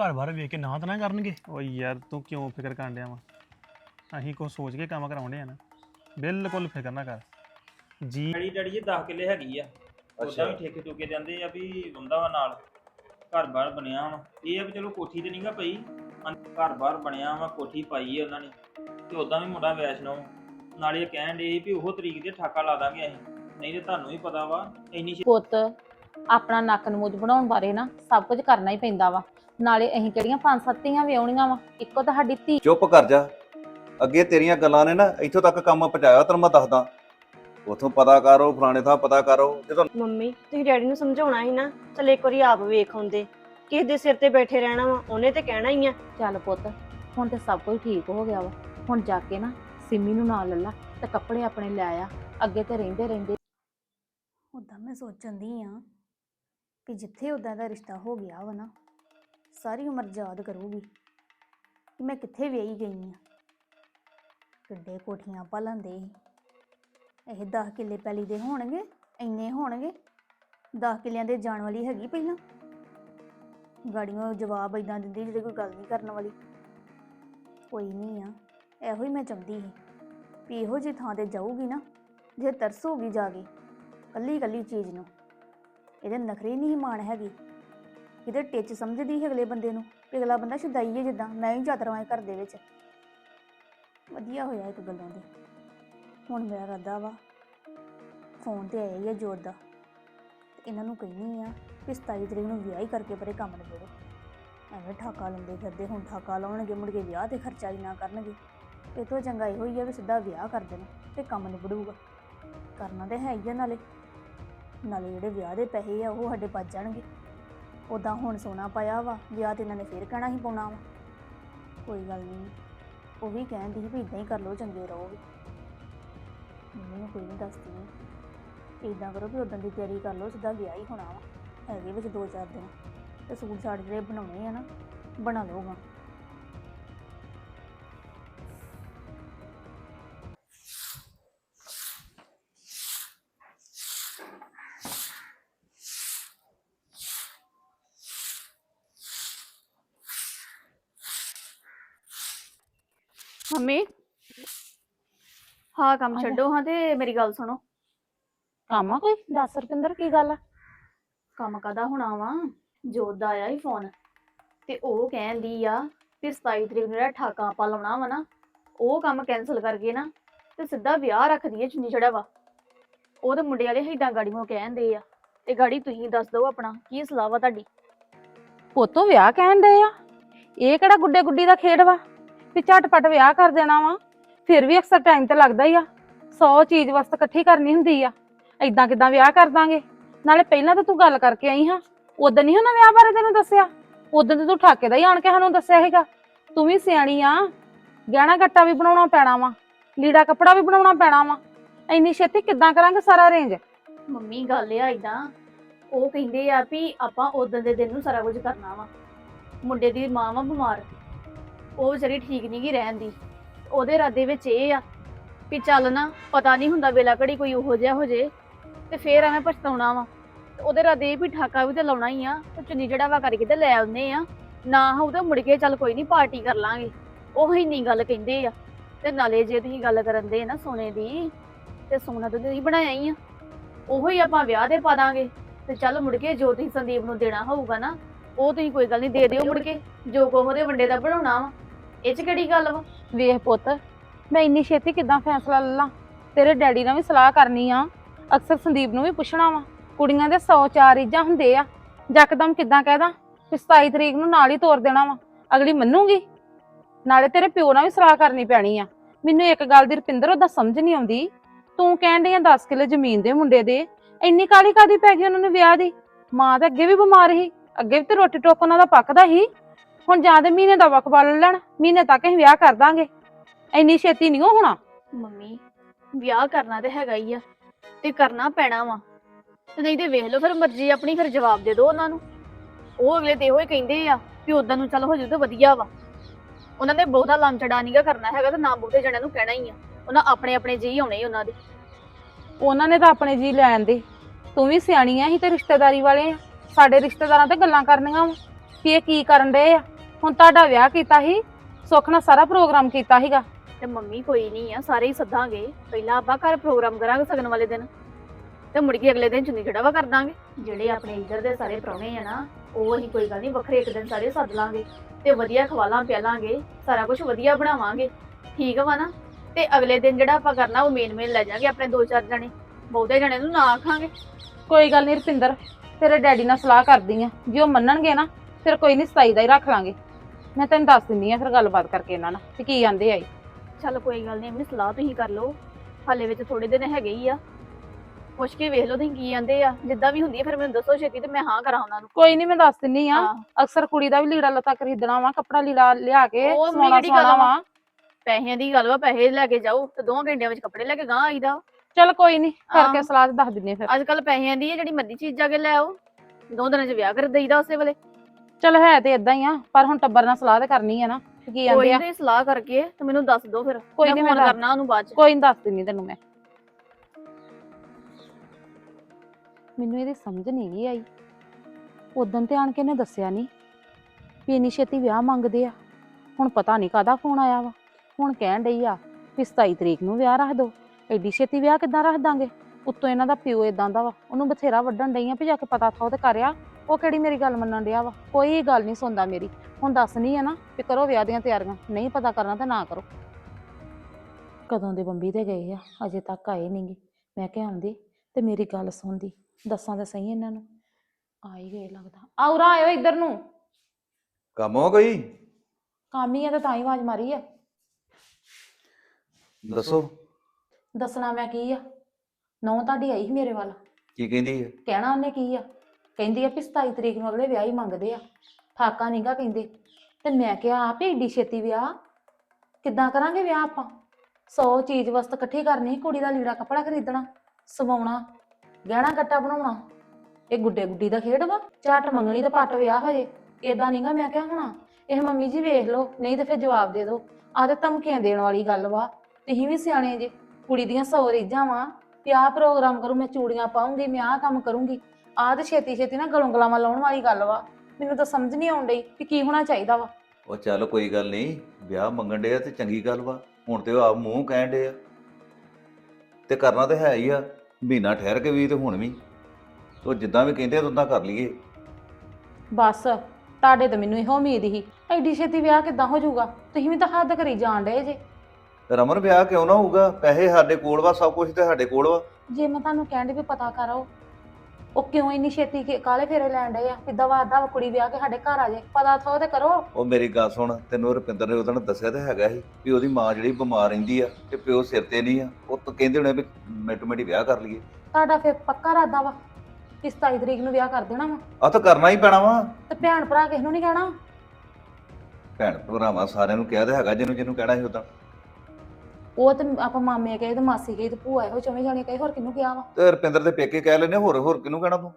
ਘਰ-ਬਾਰ ਵੇਖ ਕੇ ਨਾ ਤਾਂ ਨਾ ਕਰਨਗੇ। ਓ ਯਾਰ ਤੂੰ ਕਿਉਂ ਫਿਕਰ ਕਰਨ ਡਿਆ ਵਾ? ਅਸੀਂ ਕੋ ਸੋਚ ਕੇ ਕੰਮ ਕਰਾਉਂਦੇ ਆ ਨਾ। ਬਿਲਕੁਲ ਫਿਕਰ ਨਾ ਕਰ। ਜੀ ਡੈਡੀ ਜੀ 10 ਕਿੱਲੇ ਹੈਗੀ ਆ। ਉਹਦਾ ਵੀ ਠੇਕੇ ਟੁਕੇ ਜਾਂਦੇ ਆ ਵੀ ਬੰਦਾ ਵਾ ਨਾਲ ਘਰ ਬਾਰ ਬਣਿਆ ਵਾ। ਇਹ ਆ ਵੀ ਚਲੋ ਕੋਠੀ ਤੇ ਨਹੀਂਗਾ ਪਈ। ਘਰ ਬਾਰ ਬਣਿਆ ਵਾ ਕੋਠੀ ਪਾਈ ਆ ਉਹਨਾਂ ਨੇ। ਤੇ ਉਦਾਂ ਵੀ ਮੁੰਡਾ ਵੈਸ਼ਨੋ। ਨਾਲੇ ਇਹ ਕਹਿਣ ਦੇ ਵੀ ਉਹ ਤਰੀਕ ਤੇ ਠਾਕਾ ਲਾ ਦਾਂਗੇ ਅਸੀਂ। ਨਹੀਂ ਤੇ ਤੁਹਾਨੂੰ ਵੀ ਪਤਾ ਵਾ ਇੰਨੀ ਛੇ- ਪੁੱਤ ਆਪਣਾ ਨੱਕ ਨਮੂਜ ਬਣਾਉਣ ਬਾਰੇ ਨਾ ਸਭ ਕੁਝ ਕਰਨਾ ਹੀ ਪੈਂਦਾ ਵਾ। ਨਾਲੇ ਅਸੀਂ ਕਿਹੜੀਆਂ ਪੰਜ ਸੱਤੀਆਂ ਵਿਆਹੁਣੀਆਂ ਵਾ? ਇੱਕੋ ਤੁਹਾਡੀ ਧੀ। ਚੁੱਪ ਕਰ ਜਾ। ਅੱਗੇ ਤੇਰੀਆਂ ਗੱਲਾਂ ਨੇ ਨਾ ਇੱਥੋਂ ਤੱਕ ਕੰਮ ਪਹੁੰਚਾਇਆ ਤੈਨੂੰ ਮੈਂ ਦੱਸਦਾ। ਉਥੋਂ ਪਤਾ ਕਰੋ ਫਲਾਣੇ ਥਾਂ ਪਤਾ ਕਰੋ ਜਦੋਂ ਮੰਮੀ ਤੁਸੀਂ ਡੈਡੀ ਨੂੰ ਸਮਝਾਉਣਾ ਸੀ ਨਾ ਚਲ ਇੱਕ ਵਾਰੀ ਆਪ ਵੇਖ ਆਉਂਦੇ। ਕਿਸੇ ਦੇ ਸਿਰ ਤੇ ਬੈਠੇ ਰਹਿਣਾ ਵਾ ਉਹਨੇ ਤੇ ਕਹਿਣਾ ਹੀ ਆ। ਚੱਲ ਪੁੱਤ ਹੁਣ ਤੇ ਸਭ ਕੁਝ ਠੀਕ ਹੋ ਗਿਆ ਵਾ। ਹੁਣ ਜਾ ਕੇ ਨਾ ਸਿੰਮੀ ਨੂੰ ਨਾਲ ਲੈ ਲਾ ਤੇ ਕੱਪੜੇ ਆਪਣੇ ਲੈ ਆ। ਅੱਗੇ ਤੇ ਰਹਿੰਦੇ ਰਹਿੰਦੇ। ਉਦਾਂ ਮੈਂ ਸੋਚਣ ਦੀ ਆ ਕਿ ਜਿੱਥੇ ਉਦਾਂ ਦਾ ਰਿਸ਼ਤਾ ਹੋ ਗਿਆ ਵਾ ਨਾ ਸਾਰੀ ਉਮਰ ਯਾਦ ਕਰੂਗੀ ਕਿ ਮੈਂ ਕਿੱਥੇ ਵਿਆਹੀ ਗਈ ਆ। ਕਿੱਡੇ ਕੋਠੀਆਂ ਪਾਲੰਦੇ ਸੀ। ਇਹ 10 ਕਿੱਲੇ ਪੈਲੀ ਦੇ ਹੋਣਗੇ, ਇੰਨੇ ਹੋਣਗੇ। 10 ਕਿੱਲਿਆਂ ਦੇ ਜਾਣ ਵਾਲੀ ਹੈਗੀ ਪਹਿਲਾਂ। ਗਾੜੀਆਂ ਜਵਾਬ ਇਦਾਂ ਦਿੰਦੀ ਜਿਹੜੇ ਕੋਈ ਗੱਲ ਨਹੀਂ ਕਰਨ ਵਾਲੀ। ਕੋਈ ਨਹੀਂ ਆ, ਇਹੋ ਹੀ ਮੈਂ ਚਾਹੁੰਦੀ ਸੀ ਵੀ ਇਹੋ ਜਿਹੀ ਥਾਂ ਤੇ ਜਾਊਗੀ ਨਾ, ਜੇ ਤਰਸੂਗੀ ਜਾ ਕੇ ਕੱਲੀ ਕੱਲੀ ਚੀਜ਼ ਨੂੰ। ਇਹਦੇ ਨਖਰੇ ਨਹੀਂ ਮਾਣ ਹੈਗੀ। ਇਹਦੇ ਟਿੱਚ ਸਮਝਦੀ ਹੈ ਅਗਲੇ ਬੰਦੇ ਨੂੰ ਵੀ ਅਗਲਾ ਬੰਦਾ ਸ਼ੁਦਾਈ ਹੈ ਜਿੱਦਾਂ, ਮੈਂ ਹੀ ਚਾਤਰਵਾਂ ਘਰ ਦੇ ਵਿੱਚ। ਵਧੀਆ ਹੋਇਆ ਇੱਕ ਗੱਲਾਂ ਦੀ। ਹੁਣ ਮੇਰਾ ਇਰਾਦਾ ਵਾ ਫੋਨ ਤੇ ਆਇਆ ਹੀ ਆ ਜੋਤ ਦਾ। ਇਹਨਾਂ ਨੂੰ ਕਹਿੰਦੀ ਆ ਕਿ 27 ਤਰੀਕ ਨੂੰ ਵਿਆਹ ਹੀ ਕਰਕੇ ਪਰੇ ਕੰਮ ਨਿਬੇੜੋ ਐਵੇਂ ਠਾਕਾ ਲਾਉਂਦੇ ਫਿਰਦੇ, ਹੁਣ ਠਾਕਾ ਲਾਉਣਗੇ ਮੁੜ ਕੇ ਵਿਆਹ ਤੇ ਖਰਚਾ ਹੀ ਨਾ ਕਰਨਗੇ। ਇਹ ਤੋਂ ਚੰਗਾ ਇਹੋ ਹੀ ਆ ਵੀ ਸਿੱਧਾ ਵਿਆਹ ਕਰ ਦੇਣ ਤੇ ਕੰਮ ਨਿਬੜੂਗਾ। ਕਰਨਾ ਤੇ ਹੈ ਹੀ ਆ ਨਾਲੇ। ਨਾਲੇ ਜਿਹੜੇ ਵਿਆਹ ਦੇ ਪੈਸੇ ਆ, ਉਹ ਸਾਡੇ ਬਚ ਜਾਣਗੇ। ਉਦਾਂ ਹੁਣ ਸੋਨਾ ਪਾਇਆ ਵਾ, ਵਿਆਹ ਤੇ ਇਹਨਾਂ ਨੇ ਫੇਰ ਕਹਿਣਾ ਹੀ ਪਾਉਣਾ ਵਾ। ਕੋਈ ਗੱਲ ਨਹੀਂ, ਉਹ ਵੀ ਕਹਿੰਦੀ ਸੀ ਵੀ ਇਦਾਂ ਹੀ ਕਰ ਲਓ, ਚੰਗੇ ਰਹੋਗੇ ਮੰਮੀ ਨੂੰ ਕੋਈ ਨਹੀਂ ਦੱਸਦੀ। ਨਹੀਂ ਇਦਾਂ ਕਰੋ ਵੀ ਉਦਾਂ ਦੀ ਤਿਆਰੀ ਕਰ ਲਓ, ਸਿੱਧਾ ਵਿਆਹ ਹੀ ਹੋਣਾ ਵਾ। ਹੈਗੇ ਵਿੱਚ ਦੋ ਚਾਰ ਦਿਨ। ਤੇ ਸੂਟ ਸਾੜ ਜਿਹੜੇ ਬਣਾਉਣੇ ਆ ਨਾ, ਬਣਾ ਲਓਗਾ ਹਾਂ ਕੰਮ। ਛੱਡੋ ਹਾਂ ਤੇ ਮੇਰੀ ਗੱਲ ਸੁਣੋ। ਕੰਮ ਆ ਕੋਈ? ਦੱਸ ਰੁਪਿੰਦਰ ਕੀ ਗੱਲ ਆ? ਕੰਮ ਕਾਦਾ ਹੋਣਾ ਵਾ? ਜੋਤ ਦਾ ਆਇਆ ਹੀ ਫੋਨ ਤੇ ਉਹ ਕਹਿੰਦੀ ਆ ਕਿ 27 ਤਰੀਕ ਨੂੰ ਜਿਹੜਾ ਠਾਕਾ ਆਪਾਂ ਲਾਉਣਾ ਵਾ ਨਾ ਉਹ ਕੰਮ ਕੈਨਸਲ ਕਰਕੇ ਨਾ ਤੇ ਸਿੱਧਾ ਵਿਆਹ ਰੱਖ ਦਈਏ ਚੁੰਨੀ ਚੜਾ ਵਾ। ਉਹ ਤੇ ਮੁੰਡੇ ਵਾਲੇ ਹਿੱਦਾਂ ਗਾੜੀ ਨੂੰ ਕਹਿੰਦੇ ਆ ਤੇ ਗਾੜੀ ਤੁਸੀਂ ਦੱਸ ਦਿਓ ਆਪਣਾ ਕੀ ਸਲਾਹ ਵਾ ਤੁਹਾਡੀ? ਪੁੱਤੋ ਵਿਆਹ ਕਹਿਣ ਦੇ ਆ? ਇਹ ਕਿਹੜਾ ਗੁੱਡੇ ਗੁੱਡੀ ਦਾ ਖੇਡ ਵਾ? ਵੀ ਝਟਪਟ ਵਿਆਹ ਕਰ ਦੇਣਾ ਵਾ? ਫਿਰ ਵੀ ਅਕਸਰ ਟਾਈਮ ਤੇ ਲੱਗਦਾ ਹੀ ਆ। 100 ਚੀਜ਼ ਵਸਤ ਇਕੱਠੀ ਕਰਨੀ ਹੁੰਦੀ ਆ। ਐਦਾਂ ਕਿਦਾਂ ਵਿਆਹ ਕਰ ਦਾਂਗੇ? ਨਾਲੇ ਪਹਿਲਾਂ ਤਾਂ ਤੂੰ ਗੱਲ ਕਰਕੇ ਆਈ ਹਾਂ। ਉਦੋਂ ਨਹੀਂ ਉਹਨਾਂ ਵਿਆਹ ਬਾਰੇ ਤੈਨੂੰ ਦੱਸਿਆ। ਉਦੋਂ ਤੇ ਤੂੰ ਠਾਕੇ ਦਾ ਹੀ ਆਣ ਕੇ ਸਾਨੂੰ ਦੱਸਿਆ ਹੈਗਾ ਤੂੰ ਵੀ ਸਿਆਣੀ ਆ। ਗਹਿਣਾ ਗੱਟਾ ਵੀ ਬਣਾਉਣਾ ਪੈਣਾ ਵਾ। ਲੀੜਾ ਕੱਪੜਾ ਵੀ ਬਣਾਉਣਾ ਪੈਣਾ ਵਾ। ਇੰਨੀ ਛੇਤੀ ਕਿੱਦਾਂ ਕਰਾਂਗੇ ਸਾਰਾ ਅਰੇਂਜ ਮੰਮੀ, ਗੱਲ ਆ ਇਦਾਂ ਉਹ ਕਹਿੰਦੇ ਆ ਵੀ ਆਪਾਂ ਉਦੋਂ ਦੇ ਦਿਨ ਨੂੰ ਸਾਰਾ ਕੁਝ ਕਰਨਾ ਵਾ। ਮੁੰਡੇ ਦੀ ਮਾਂ ਵਾ ਬਿਮਾਰ। ਉਹ ਵਿਚਾਰੀ ਠੀਕ ਨਹੀਂ ਗੀ ਰਹਿਣ ਦੀ। ਉਹਦੇ ਇਰਾਦੇ ਵਿੱਚ ਇਹ ਆ ਵੀ ਚੱਲ ਨਾ, ਪਤਾ ਨਹੀਂ ਹੁੰਦਾ ਵੇਲਾ ਘੜੀ ਕੋਈ ਉਹੋ ਜਿਹਾ ਹੋ ਜੇ, ਤੇ ਫੇਰ ਐਵੇਂ ਪਛਤਾਉਣਾ ਵਾ। ਤੇ ਉਹਦੇ ਇਰਾਦੇ ਇਹ ਵੀ ਠਾਕਾ ਵੀ ਤੇ ਲਾਉਣਾ ਹੀ ਆ, ਤੇ ਚੁੰਨੀ ਚੜਾਵਾ ਕਰਕੇ ਤੇ ਲੈ ਆਉਂਦੇ ਆ। ਨਾ ਹੋਊ ਤਾਂ ਮੁੜ ਕੇ ਚੱਲ ਕੋਈ ਨਹੀਂ ਪਾਰਟੀ ਕਰ ਲਾਂਗੇ। ਉਹ ਹੀ ਨਹੀਂ ਗੱਲ ਕਹਿੰਦੇ ਆ। ਤੇ ਨਾਲੇ ਜੇ ਤੁਸੀਂ ਗੱਲ ਕਰਨ ਦੇ ਨਾ ਸੋਨੇ ਦੀ, ਤੇ ਸੋਨਾ ਤਾਂ ਤੁਸੀਂ ਬਣਾਇਆ ਹੀ ਆ। ਉਹੋ ਹੀ ਆਪਾਂ ਵਿਆਹ ਦੇ ਪਾ ਦਾਂਗੇ। ਤੇ ਚੱਲ ਮੁੜ ਕੇ ਜੋ ਤੁਸੀਂ ਸੰਦੀਪ ਨੂੰ ਦੇਣਾ ਹੋਊਗਾ ਨਾ, ਉਹ ਤੁਸੀਂ ਕੋਈ ਗੱਲ ਨਹੀਂ ਦੇ ਦਿਓ ਮੁੜ ਕੇ। ਜੋ ਕੋ ਉਹਦੇ ਵੰਡੇ ਦਾ ਬਣਾਉਣਾ ਵਾ। ਇਹ ਚ ਕਿਹੜੀ ਗੱਲ ਵਾ? ਵੇਖ ਪੁੱਤ, ਮੈਂ ਇੰਨੀ ਛੇਤੀ ਕਿਦਾਂ ਫੈਸਲਾ ਲੈ ਲਾਂ? ਤੇਰੇ ਡੈਡੀ ਨਾਲ ਵੀ ਸਲਾਹ ਕਰਨੀ ਆ। ਅਕਸਰ ਸੰਦੀਪ ਨੂੰ ਵੀ ਪੁੱਛਣਾ ਵਾ, ਕੁੜੀਆਂ ਦੇ 100 ਚਾਰ ਹੁੰਦੇ ਆ। ਜੱਕਦਮ ਕਿਦਾਂ ਕਹਿਦਾ 27 ਤਰੀਕ ਨੂੰ ਨਾਲ ਹੀ ਤੋਰ ਦੇਣਾ ਵਾ। ਅਗਲੀ ਮੰਨੂਗੀ? ਨਾਲੇ ਤੇਰੇ ਪਿਓ ਨਾਲ ਵੀ ਸਲਾਹ ਕਰਨੀ ਪੈਣੀ ਆ। ਮੈਨੂੰ ਇੱਕ ਗੱਲ ਦੀ ਰੁਪਿੰਦਰ, ਉਹਦਾ ਸਮਝ ਨਹੀਂ ਆਉਂਦੀ। ਤੂੰ ਕਹਿਣ ਡਈ ਆ 10 ਕਿੱਲੇ ਜ਼ਮੀਨ ਦੇ ਮੁੰਡੇ ਦੇ। ਇੰਨੀ ਕਾਲੀ ਕਾਦੀ ਪੈ ਗਈ ਉਹਨਾਂ ਨੂੰ ਵਿਆਹ ਦੀ? ਮਾਂ ਤਾਂ ਅੱਗੇ ਵੀ ਬਿਮਾਰ ਸੀ। ਅੱਗੇ ਵੀ ਤੇ ਰੋਟੀ ਟੋਕ ਉਹਨਾਂ ਦਾ ਪੱਕਦਾ ਸੀ। ਹੁਣ ਜਾਂ ਤੇ ਮਹੀਨੇ ਦਾ ਵਕਫਾ ਲੈ ਲੈਣ ਮਹੀਨੇ ਤੱਕ ਅਸੀਂ ਵਿਆਹ ਕਰ ਦਾਂਗੇ। ਇੰਨੀ ਛੇਤੀ ਨਹੀਂ ਹੋਣਾ। ਮੰਮੀ ਵਿਆਹ ਕਰਨਾ ਤੇ ਹੈਗਾ ਹੀ ਆ ਤੇ ਕਰਨਾ ਪੈਣਾ ਵਾ। ਤੇ ਨਹੀਂ ਤੇ ਵੇਖ ਲਓ ਫਿਰ ਮਰਜ਼ੀ ਆਪਣੀ ਫਿਰ ਜਵਾਬ ਦੇ ਦਿਓ ਉਹਨਾਂ ਨੂੰ। ਉਹ ਅਗਲੇ ਤੇ ਇਹੋ ਹੀ ਕਹਿੰਦੇ ਆ ਵੀ ਉਦਾਂ ਨੂੰ ਚੱਲ ਹੋ ਜੂ ਤੇ ਵਧੀਆ ਵਾ। ਉਹਨਾਂ ਨੇ ਬਹੁਤਾ ਲਾਂਚੜਾ ਨਹੀਂਗਾ ਕਰਨਾ ਹੈਗਾ ਤੇ ਨਾ ਬਹੁਤੇ ਜਣਿਆਂ ਨੂੰ ਕਹਿਣਾ ਹੀ ਆ। ਉਹਨਾਂ ਆਪਣੇ ਆਪਣੇ ਜੀ ਆਉਣੇ ਹੀ ਉਹਨਾਂ ਦੇ। ਉਹਨਾਂ ਨੇ ਤਾਂ ਆਪਣੇ ਜੀ ਲੈਣ ਦੇ ਤੂੰ ਵੀ ਸਿਆਣੀ ਆ ਅਸੀਂ ਤੇ ਰਿਸ਼ਤੇਦਾਰੀ ਵਾਲੇ ਆ। ਸਾਡੇ ਰਿਸ਼ਤੇਦਾਰਾਂ ਤੇ ਗੱਲਾਂ ਕਰਨੀਆਂ ਵਾ। ਕਿ ਇਹ ਕੀ ਕਰਨ ਡਏ ਆ? ਹੁਣ ਤੁਹਾਡਾ ਵਿਆਹ ਕੀਤਾ ਸੀ ਸੁੱਖ ਨਾਲ ਸਾਰਾ ਪ੍ਰੋਗਰਾਮ ਕੀਤਾ ਸੀਗਾ। ਤੇ ਮੰਮੀ ਕੋਈ ਨਹੀਂ ਆ ਸਾਰੇ ਹੀ ਸੱਦਾਂਗੇ। ਪਹਿਲਾਂ ਆਪਾਂ ਘਰ ਪ੍ਰੋਗਰਾਮ ਕਰਾਂਗੇ ਸਗਨ ਵਾਲੇ ਦਿਨ। ਤੇ ਮੁੜ ਕੇ ਅਗਲੇ ਦਿਨ ਚੁੰਨੀ ਚੜਾਵਾ ਕਰ ਦਾਂਗੇ। ਜਿਹੜੇ ਆਪਣੇ ਇੱਧਰ ਦੇ ਸਾਰੇ ਪ੍ਰਾਹੁਣੇ ਆ ਨਾ ਉਹ ਅਸੀਂ ਕੋਈ ਗੱਲ ਨਹੀਂ ਵੱਖਰੇ ਇੱਕ ਦਿਨ ਸਾਰੇ ਸੱਦ ਲਾਂਗੇ। ਤੇ ਵਧੀਆ ਖਵਾਲਾਂ ਪਿਆਲਾਂਗੇ ਸਾਰਾ ਕੁਝ ਵਧੀਆ ਬਣਾਵਾਂਗੇ। ਠੀਕ ਵਾ ਨਾ? ਤੇ ਅਗਲੇ ਦਿਨ ਜਿਹੜਾ ਆਪਾਂ ਕਰਨਾ ਉਹ ਮੇਨ ਮੇਨ ਲੈ ਜਾਾਂਗੇ ਆਪਣੇ ਦੋ ਚਾਰ ਜਣੇ। ਬਹੁਤੇ ਜਣੇ ਨੂੰ ਨਾ ਆਖਾਂਗੇ। ਕੋਈ ਗੱਲ ਨਹੀਂ ਰਪਿੰਦਰ ਤੇਰੇ ਡੈਡੀ ਨਾਲ ਸਲਾਹ ਕਰਦੀ ਆ। ਜੇ ਉਹ ਮੰਨਣਗੇ ਨਾ ਫਿਰ ਕੋਈ ਨਹੀਂ ਸਤਾਈ ਦਾ ਹੀ ਰੱਖ ਲਾਂਗੇ। ਮੈਂ ਤੈਨੂੰ ਦੱਸ ਦਿੰਦੀ ਆ ਫਿਰ ਗੱਲਬਾਤ ਕਰਕੇ ਇਹਨਾਂ ਨਾਲ ਕਿ ਕੀ ਆਂਦੇ ਆਈ ਚੱਲ ਕੋਈ ਗੱਲ ਨਹੀਂ ਆਪਣੀ ਸਲਾਹ ਤੁਸੀਂ ਕਰ ਲਓ। ਹਾਲੇ ਵਿੱਚ ਥੋੜੇ ਦਿਨ ਹੈਗੇ ਹੀ ਆ। ਪੁੱਛ ਕੇ ਵੇਖ ਲਓ ਤੁਸੀਂ ਕੀ ਆਂਦੇ ਆ। ਜਿੱਦਾਂ ਵੀ ਹੁੰਦੀ ਆ ਫਿਰ ਮੈਨੂੰ ਦੱਸੋ ਛੇਤੀ ਤੇ ਮੈਂ ਹਾਂ ਕਰਾਂ ਉਹਨਾਂ ਨੂੰ। ਕੋਈ ਨਹੀਂ ਮੈਂ ਦੱਸ ਦਿੰਨੀ ਆ। ਹਾਂ। ਅਕਸਰ ਕੁੜੀ ਦਾ ਵੀ ਲੀੜਾ ਲੱਤਾ ਖਰੀਦਣਾ ਵਾ ਕੱਪੜਾ ਲੀੜਾ ਲਿਆ ਕੇ ਉਹ ਮੇਰੀ ਗੱਲ ਵਾ? ਪੈਸਿਆਂ ਦੀ ਗੱਲ ਵਾ ਪੈਸੇ ਲੈ ਕੇ ਜਾਓ ਤੇ ਦੋ ਘੰਟਿਆਂ ਵਿੱਚ ਕੱਪੜੇ ਲੈ ਕੇ ਗਾਂ ਆਈਦਾ। ਚੱਲ ਕੋਈ ਨਹੀਂ ਕਰਕੇ ਹਾਂ। ਸਲਾਹ ਤੇ ਦੱਸ ਦਿੰਨੀ ਆ ਫਿਰ। ਅੱਜ ਕੱਲ ਪੈਸਿਆਂ ਦੀ ਹੈ ਜਿਹੜੀ ਮਰਜ਼ੀ ਚੀਜ਼ ਜਾ ਕੇ ਲੈ ਆਓ। ਦੋ ਦਿਨਾਂ 'ਚ ਵਿਆਹ ਕਰ ਦੇਈਦਾ ਉਸੇ ਵੇਲੇ। ਚੱਲ ਹੈ ਤੇ ਇਦਾਂ ਹੀ ਆ ਪਰ ਹੁਣ ਟੱਬਰ ਨਾਲ ਸਲਾਹ ਤੇ ਕਰਨੀ ਆ ਨਾ ਕਿ ਕੀ ਆਂਦੇ ਕੋਈ ਆ। ਨਹੀਂ ਸਲਾਹ ਕਰਕੇ ਤੇ ਮੈਨੂੰ ਦੱਸ ਦਿਓ ਫਿਰ। ਕੋਈ ਨੀ, ਮੈਂ ਫੋਨ ਦੱਸ- ਕਰਨਾ ਉਹਨੂੰ ਬਾਅਦ 'ਚ। ਕੋਈ ਨਹੀਂ ਦੱਸ ਦਿੰਨੀ ਤੈਨੂੰ ਮੈਂ। ਮੈਨੂੰ ਇਹਦੀ ਸਮਝ ਨਹੀਂ ਗਈ ਆਈ। ਉਦੋਂ ਤੇ ਆਣ ਕੇ ਇਹਨੇ ਦੱਸਿਆ ਨਹੀਂ ਵੀ ਇੰਨੀ ਛੇਤੀ ਵਿਆਹ ਮੰਗਦੇ ਆ। ਹੁਣ ਪਤਾ ਨਹੀਂ ਕਾਦਾ ਫੋਨ ਆਇਆ ਵਾ। ਹੁਣ ਕਹਿਣ ਡਈ ਆ ਵੀ 27 ਤਰੀਕ ਨੂੰ ਵਿਆਹ ਰੱਖ ਦੋ। ਐਡੀ ਛੇਤੀ ਵਿਆਹ ਕਿੱਦਾਂ ਰੱਖ ਦਾਂਗੇ? ਉੱਤੋਂ ਇਹਨਾਂ ਦਾ ਪਿਓ ਇਦਾਂ ਦਾ ਵਾ। ਉਹਨੂੰ ਬਥੇਰਾ ਵੱਢਣ ਡਈ ਆ ਵੀ ਜਾ ਕੇ ਪਤਾ ਥਾ ਉਹ ਤੇ ਕਰਿਆ। ਉਹ ਕਿਹੜੀ ਮੇਰੀ ਗੱਲ ਮੰਨਣ ਡਿਆ ਵਾ? ਕੋਈ ਗੱਲ ਨਹੀਂ ਸੁਣਦਾ ਮੇਰੀ। ਹੁਣ ਦੱਸਣੀ ਆ ਨਾ ਵੀ ਕਰੋ ਵਿਆਹ ਦੀਆਂ ਤਿਆਰੀਆਂ। ਨਹੀਂ ਪਤਾ ਕਰਨਾ ਤਾਂ ਨਾ ਕਰੋ। ਕਦੋਂ ਦੇ ਬੰਬੀ ਤੇ ਗਏ ਆ ਅਜੇ ਤੱਕ ਆਏ ਨਹੀਂਗੇ ਮੈਂ ਕਿਹਾ ਆਉਂਦੇ ਤੇ ਮੇਰੀ ਗੱਲ ਸੁਣਦੀ। ਦੱਸਾਂ ਤਾਂ ਸਹੀ ਇਹਨਾਂ ਨੂੰ। ਆ ਹੀ ਗਏ ਲੱਗਦਾ। ਆਉਰਾ ਆਇਓ ਇੱਧਰ ਨੂੰ। ਕੰਮ ਹੋ ਗਈ ਕੰਮ ਹੀ ਆ ਤੇ ਤਾਂ ਹੀ ਆਵਾਜ਼ ਮਾਰੀ ਆ। ਦੱਸੋ। ਦੱਸਣਾ ਮੈਂ ਕੀ ਆ? ਨੌ ਤੁਹਾਡੀ ਆਈ ਸੀ ਮੇਰੇ ਵੱਲ। ਕੀ ਕਹਿੰਦੀ ਹੈ ਕਹਿਣਾ ਉਹਨੇ ਕੀ ਆ? ਕਹਿੰਦੀ ਆ ਵੀ 27 ਤਰੀਕ ਨੂੰ ਅਗਲੇ ਵਿਆਹ ਹੀ ਮੰਗਦੇ ਆ। ਫਾਕਾ ਨਹੀਂਗਾ ਕਹਿੰਦੇ। ਤੇ ਮੈਂ ਕਿਹਾ, ਆਪ ਹੀ ਏਡੀ ਛੇਤੀ ਵਿਆਹ? ਕਿੱਦਾਂ ਕਰਾਂਗੇ ਵਿਆਹ ਆਪਾਂ? 100 ਚੀਜ਼ ਵਸਤ ਇਕੱਠੀ ਕਰਨੀ ਕੁੜੀ ਦਾ ਲੀੜਾ ਕੱਪੜਾ ਖਰੀਦਣਾ, ਸਵਾਉਣਾ, ਗਹਿਣਾ ਗੱਟਾ ਬਣਾਉਣਾ। ਇਹ ਗੁੱਡੇ ਗੁੱਡੀ ਦਾ ਖੇਡ ਵਾ, ਝੱਟ ਮੰਗਣੀ ਤੇ ਪੱਟ ਵਿਆਹ ਹਜੇ ਜੇ ਏਦਾਂ ਨਹੀਂਗਾ ਮੈਂ ਕਿਹਾ ਹੋਣਾ। ਇਹ ਮੰਮੀ ਜੀ ਵੇਖ ਲਓ, ਨਹੀਂ ਤੇ ਫਿਰ ਜਵਾਬ ਦੇ ਦਿਓ। ਆਹ ਤੇ ਧਮਕੀਆਂ ਦੇਣ ਵਾਲੀ ਗੱਲ ਵਾ। ਤੁਸੀਂ ਵੀ ਸਿਆਣੇ ਜੇ, ਕੁੜੀ ਦੀਆਂ ਸੌ ਰੀਝਾਂ ਵਾ। ਵੀ ਆਹ ਪ੍ਰੋਗਰਾਮ ਕਰੂ, ਮੈਂ ਚੂੜੀਆਂ ਪਾਉਂਗੀ, ਮੈਂ ਆਹ ਕੰਮ ਕਰੂੰਗੀ। ਆਹ ਤੇ ਛੇਤੀ ਛੇਤੀ ਨਾ ਗਲੋਂ ਗਲਾਵਾਂ ਲਾਉਣ ਵਾਲੀ ਗੱਲ ਵਾ। ਮੈਨੂੰ ਤਾਂ ਸਮਝ ਨਹੀਂ ਆਉਣ ਡਈ ਕਿ ਕੀ ਹੋਣਾ ਚਾਹੀਦਾ ਵਾ। ਉਹ ਚੱਲ ਕੋਈ ਗੱਲ ਨਹੀਂ ਵਿਆਹ ਮੰਗਣ ਡਿਆ ਤੇ ਚੰਗੀ ਗੱਲ ਵਾ ਹੁਣ ਤੇ ਉਹ ਆਪ ਮੂੰਹ ਕਹਿਣ ਡਿਆ ਤੇ ਕਰਨਾ ਤੇ ਹੈ ਹੀ ਆ ਮਹੀਨਾ ਠਹਿਰ ਕੇ ਵੀ ਤੇ ਹੁਣ ਵੀ। ਉਹ ਜਿੱਦਾਂ ਵੀ ਕਹਿੰਦੇ ਉਦਾਂ ਕਰ ਲਈਏ। ਬਸ ਤੁਹਾਡੇ ਤਾਂ ਮੈਨੂੰ ਇਹੋ ਉਮੀਦ ਸੀ ਐਡੀ ਛੇਤੀ ਵਿਆਹ ਕਿੱਦਾਂ ਹੋ ਜਾਊਗਾ? ਤੁਸੀਂ ਵੀ ਤਾਂ ਹੱਦ ਕਰੀ ਜਾਣ ਡਏ ਜੇ। ਰਮਨ ਵਿਆਹ ਕਿਉਂ ਨਾ ਹੋਊਗਾ? ਪੈਸੇ ਸਾਡੇ ਕੋਲ ਵਾ ਸਭ ਕੁਝ ਤੇ ਸਾਡੇ ਕੋਲ ਵਾ। ਜੇ ਮੈਂ ਤੁਹਾਨੂੰ ਕਹਿਣ ਡਈ ਵੀ ਪਤਾ ਕਰੋ ਉਹ ਕਿਉਂ ਇੰਨੀ ਛੇਤੀ ਕਿ- ਕਾਹਲੇ ਫੇਰੇ ਲੈਣ ਡਏ ਆ? ਵੀ ਦਵਾ ਦਵਾ ਕੁੜੀ ਵਿਆਹ ਕੇ ਸਾਡੇ ਘਰ ਆ ਜਾਏ ਪਤਾ ਥੋ ਤੇ ਕਰੋ। ਉਹ ਮੇਰੀ ਗੱਲ ਸੁਣ ਤੈਨੂੰ ਰੁਪਿੰਦਰ ਨੇ ਉਹਦਾਂ ਦੱਸਿਆ ਤੇ ਹੈਗਾ ਸੀ ਵੀ ਉਹਦੀ ਮਾਂ ਜਿਹੜੀ ਬਿਮਾਰ ਰਹਿੰਦੀ ਆ ਤੇ ਪਿਓ ਸਿਰ ਤੇ ਨਹੀਂ ਆ। ਉਹ ਤਾਂ ਕਹਿੰਦੇ ਹੋਣੇ ਵੀ ਮਿੰਟੋ ਮਿੰਟ ਹੀ ਵਿਆਹ ਕਰ ਲਈਏ। ਤੁਹਾਡਾ ਫਿਰ ਪੱਕਾ ਇਰਾਦਾ ਵਾ ਕਿ 27 ਤਰੀਕ ਨੂੰ ਵਿਆਹ ਕਰ ਦੇਣਾ ਵਾ? ਆ ਤਾਂ ਕਰਨਾ ਹੀ ਪੈਣਾ ਵਾ। ਤੇ ਭੈਣ ਭਰਾ ਕਿਸ ਨੂੰ ਨਹੀਂ ਕਹਿਣਾ? ਭੈਣ ਭਰਾਵਾਂ ਸਾਰਿਆਂ ਨੂੰ ਕਿਹਾ ਤੇ ਹੈਗਾ ਜਿਹਨੂੰ ਜਿਹਨੂੰ ਕਹਿਣਾ ਸੀ ਉਦਾਂ ਉਹ ਤੇ ਆਪਾਂ ਮਾਮੇ ਕਹੇ ਤੇ ਮਾਸੀ ਕਹੇ ਤੇ ਭੂਆ ਇਹੋ ਚੌਵੇਂ ਜਾਣੇ ਕਹੇ ਹੋਰ ਕਿਹਨੂੰ ਕਿਹਾ ਵਾ? ਤੇ ਰੁਪਿੰਦਰ ਦੇ ਪੇਕੇ ਕਹਿ ਲੈਨੇ ਹੋਰ ਹੋਰ ਕਿਹਨੂੰ ਕਹਿਣਾ ਤੂੰ?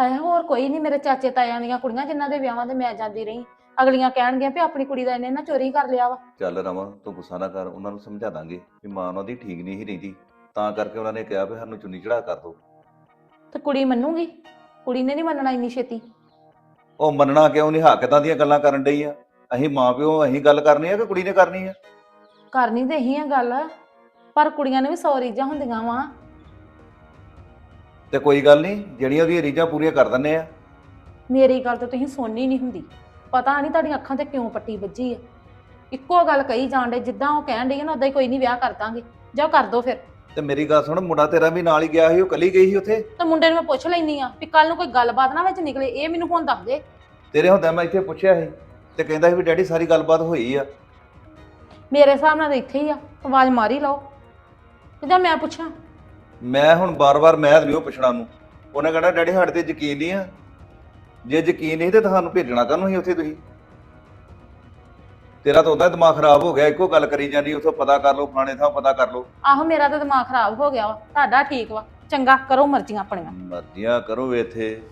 ਹਾਏ ਹੋਰ ਕੋਈ ਨਹੀਂ ਮੇਰੇ ਚਾਚੇ ਤਾਇਆਂ ਦੀਆਂ ਕੁੜੀਆਂ ਜਿਨ੍ਹਾਂ ਦੇ ਵਿਆਹਾਂ ਤੇ ਮੈਂ ਜਾਂਦੀ ਰਹੀ। ਅਗਲੀਆਂ ਕਹਿਣਗੀਆਂ ਵੀ ਆਪਣੀ ਕੁੜੀ ਦਾ ਇਹਨੇ ਨਾ ਚੋਰੀ ਕਰ ਲਿਆ ਵਾ। ਚੱਲ ਰਮਨ ਤੂੰ ਗੁੱਸਾ ਨਾ ਕਰ ਉਹਨਾਂ ਨੂੰ ਸਮਝਾ ਦਾਂਗੇ ਕਿ ਮਾਂ ਉਹਨਾਂ ਦੀ ਠੀਕ ਨਹੀਂ ਸੀ ਰਹਿੰਦੀ। ਤਾਂ ਕਰਕੇ ਉਹਨਾਂ ਨੇ ਕਿਹਾ ਵੀ ਸਾਨੂੰ ਚੁੰਨੀ ਚੜਾ ਕਰ ਦੋ। ਤੇ ਕੁੜੀ ਮੰਨੂਗੀ? ਕੁੜੀ ਨੇ ਨਹੀਂ ਮੰਨਣਾ ਇੰਨੀ ਛੇਤੀ? ਉਹ ਮੰਨਣਾ ਕਿਉਂ ਨਹੀਂ ਹੱਕਦਾਂ ਦੀਆਂ ਗੱਲਾਂ ਕਰਨ ਡਈ ਆ। ਅਸੀਂ ਮਾਂ ਪਿਓ ਅਸੀਂ ਗੱਲ ਕਰਨੀ ਆ ਕਿ ਕੁੜੀ ਨੇ ਕਰਨੀ ਆ? ਕਰਨੀ ਤੇ ਇਹੀ ਆ ਗੱਲ ਪਰ ਕੁੜੀਆਂ ਨੇ ਵੀ ਸੌ ਰੀਝਾਂ ਹੁੰਦੀਆਂ ਵਾ। ਤੇ ਕੋਈ ਗੱਲ ਨਹੀਂ ਜਿਹੜੀਆਂ ਉਹਦੀਆਂ ਰੀਝਾਂ ਪੂਰੀਆਂ ਕਰ ਦਿੰਨੇ ਆ। ਮੇਰੀ ਗੱਲ ਤਾਂ ਤੁਸੀਂ ਸੁਣਨੀ ਨਹੀਂ ਹੁੰਦੀ। ਪਤਾ ਨਹੀਂ ਤੁਹਾਡੀਆਂ ਅੱਖਾਂ ਤੇ ਕਿਉਂ ਪੱਟੀ ਵੱਜੀ ਆ। ਇੱਕੋ ਗੱਲ ਕਹੀ ਜਾਣ ਡੇ ਜਿੱਦਾਂ ਉਹ ਕਹਿਣ ਡਈ ਆ ਨਾ ਉਦਾਂ ਹੀ ਕੋਈ ਨਹੀਂ ਵਿਆਹ ਕਰ ਦਾਂਗੇ। ਜਾਓ ਕਰ ਦੋ ਫਿਰ। ਤੇ ਮੇਰੀ ਗੱਲ ਸੁਣ ਮੁੰਡਾ ਤੇਰਾ ਵੀ ਨਾਲ ਹੀ ਗਿਆ ਸੀ ਉਹ ਕੱਲੀ ਗਈ ਸੀ ਉੱਥੇ? ਤੇ ਮੁੰਡੇ ਨੂੰ ਮੈਂ ਪੁੱਛ ਲੈਣੀ ਆ ਵੀ ਕੱਲ ਨੂੰ ਕੋਈ ਗੱਲਬਾਤ ਨਾ ਵਿੱਚ ਨਿਕਲੇ ਇਹ ਮੈਨੂੰ ਹੁਣ ਦੱਸ ਦੇ। ਤੇਰੇ ਹੁੰਦਿਆਂ ਮੈਂ ਇੱਥੇ ਪੁੱਛਿਆ ਸੀ ਤੇ ਕਹਿੰਦਾ ਸੀ ਵੀ ਡੈਡੀ ਸਾਰੀ ਗੱਲਬਾਤ ਹੋਈ ਆ। ਮੇਰੇ ਹਿਸਾਬ ਨਾਲ ਤਾਂ ਇੱਥੇ ਹੀ ਆ ਆਵਾਜ਼ ਮਾਰੀ ਲਓ। ਜਾਂ ਮੈਂ ਪੁੱਛਾਂ। ਮੈਂ ਹੁਣ ਬਾਰ-ਬਾਰ ਮੈਂ ਨਹੀਂ ਉਹ ਪੁੱਛਣਾ ਨੂੰ। ਉਹਨੇ ਕਹਿਣਾ ਡੈਡੀ ਸਾਡੇ ਤੇ ਯਕੀਨ ਨਹੀਂ ਆ। ਜੇ ਯਕੀਨ ਨਹੀਂ ਤੇ ਤੁਹਾਨੂੰ ਭੇਜਣਾ ਕਾਹਨੂੰ ਸੀ ਉੱਥੇ ਤੁਸੀਂ? ਤੇਰਾ ਤਾਂ ਉਹਦਾ ਦਿਮਾਗ ਖਰਾਬ ਹੋ ਗਿਆ ਇੱਕੋ ਗੱਲ ਕਰੀ ਜਾਂਦੀ ਉੱਥੋਂ ਪਤਾ ਕਰ ਲਓ ਫਲਾਣੇ ਥਾਂ ਪਤਾ ਕਰ ਲਓ। ਆਹੋ ਮੇਰਾ ਤਾਂ ਦਿਮਾਗ ਖਰਾਬ ਹੋ ਗਿਆ ਵਾ ਤੁਹਾਡਾ ਠੀਕ ਵਾ ਚੰਗਾ ਕਰੋ ਮਰਜ਼ੀਆਂ ਆਪਣੀਆਂ। ਮਰਜ਼ੀਆਂ ਕਰੋ ਇੱਥੇ।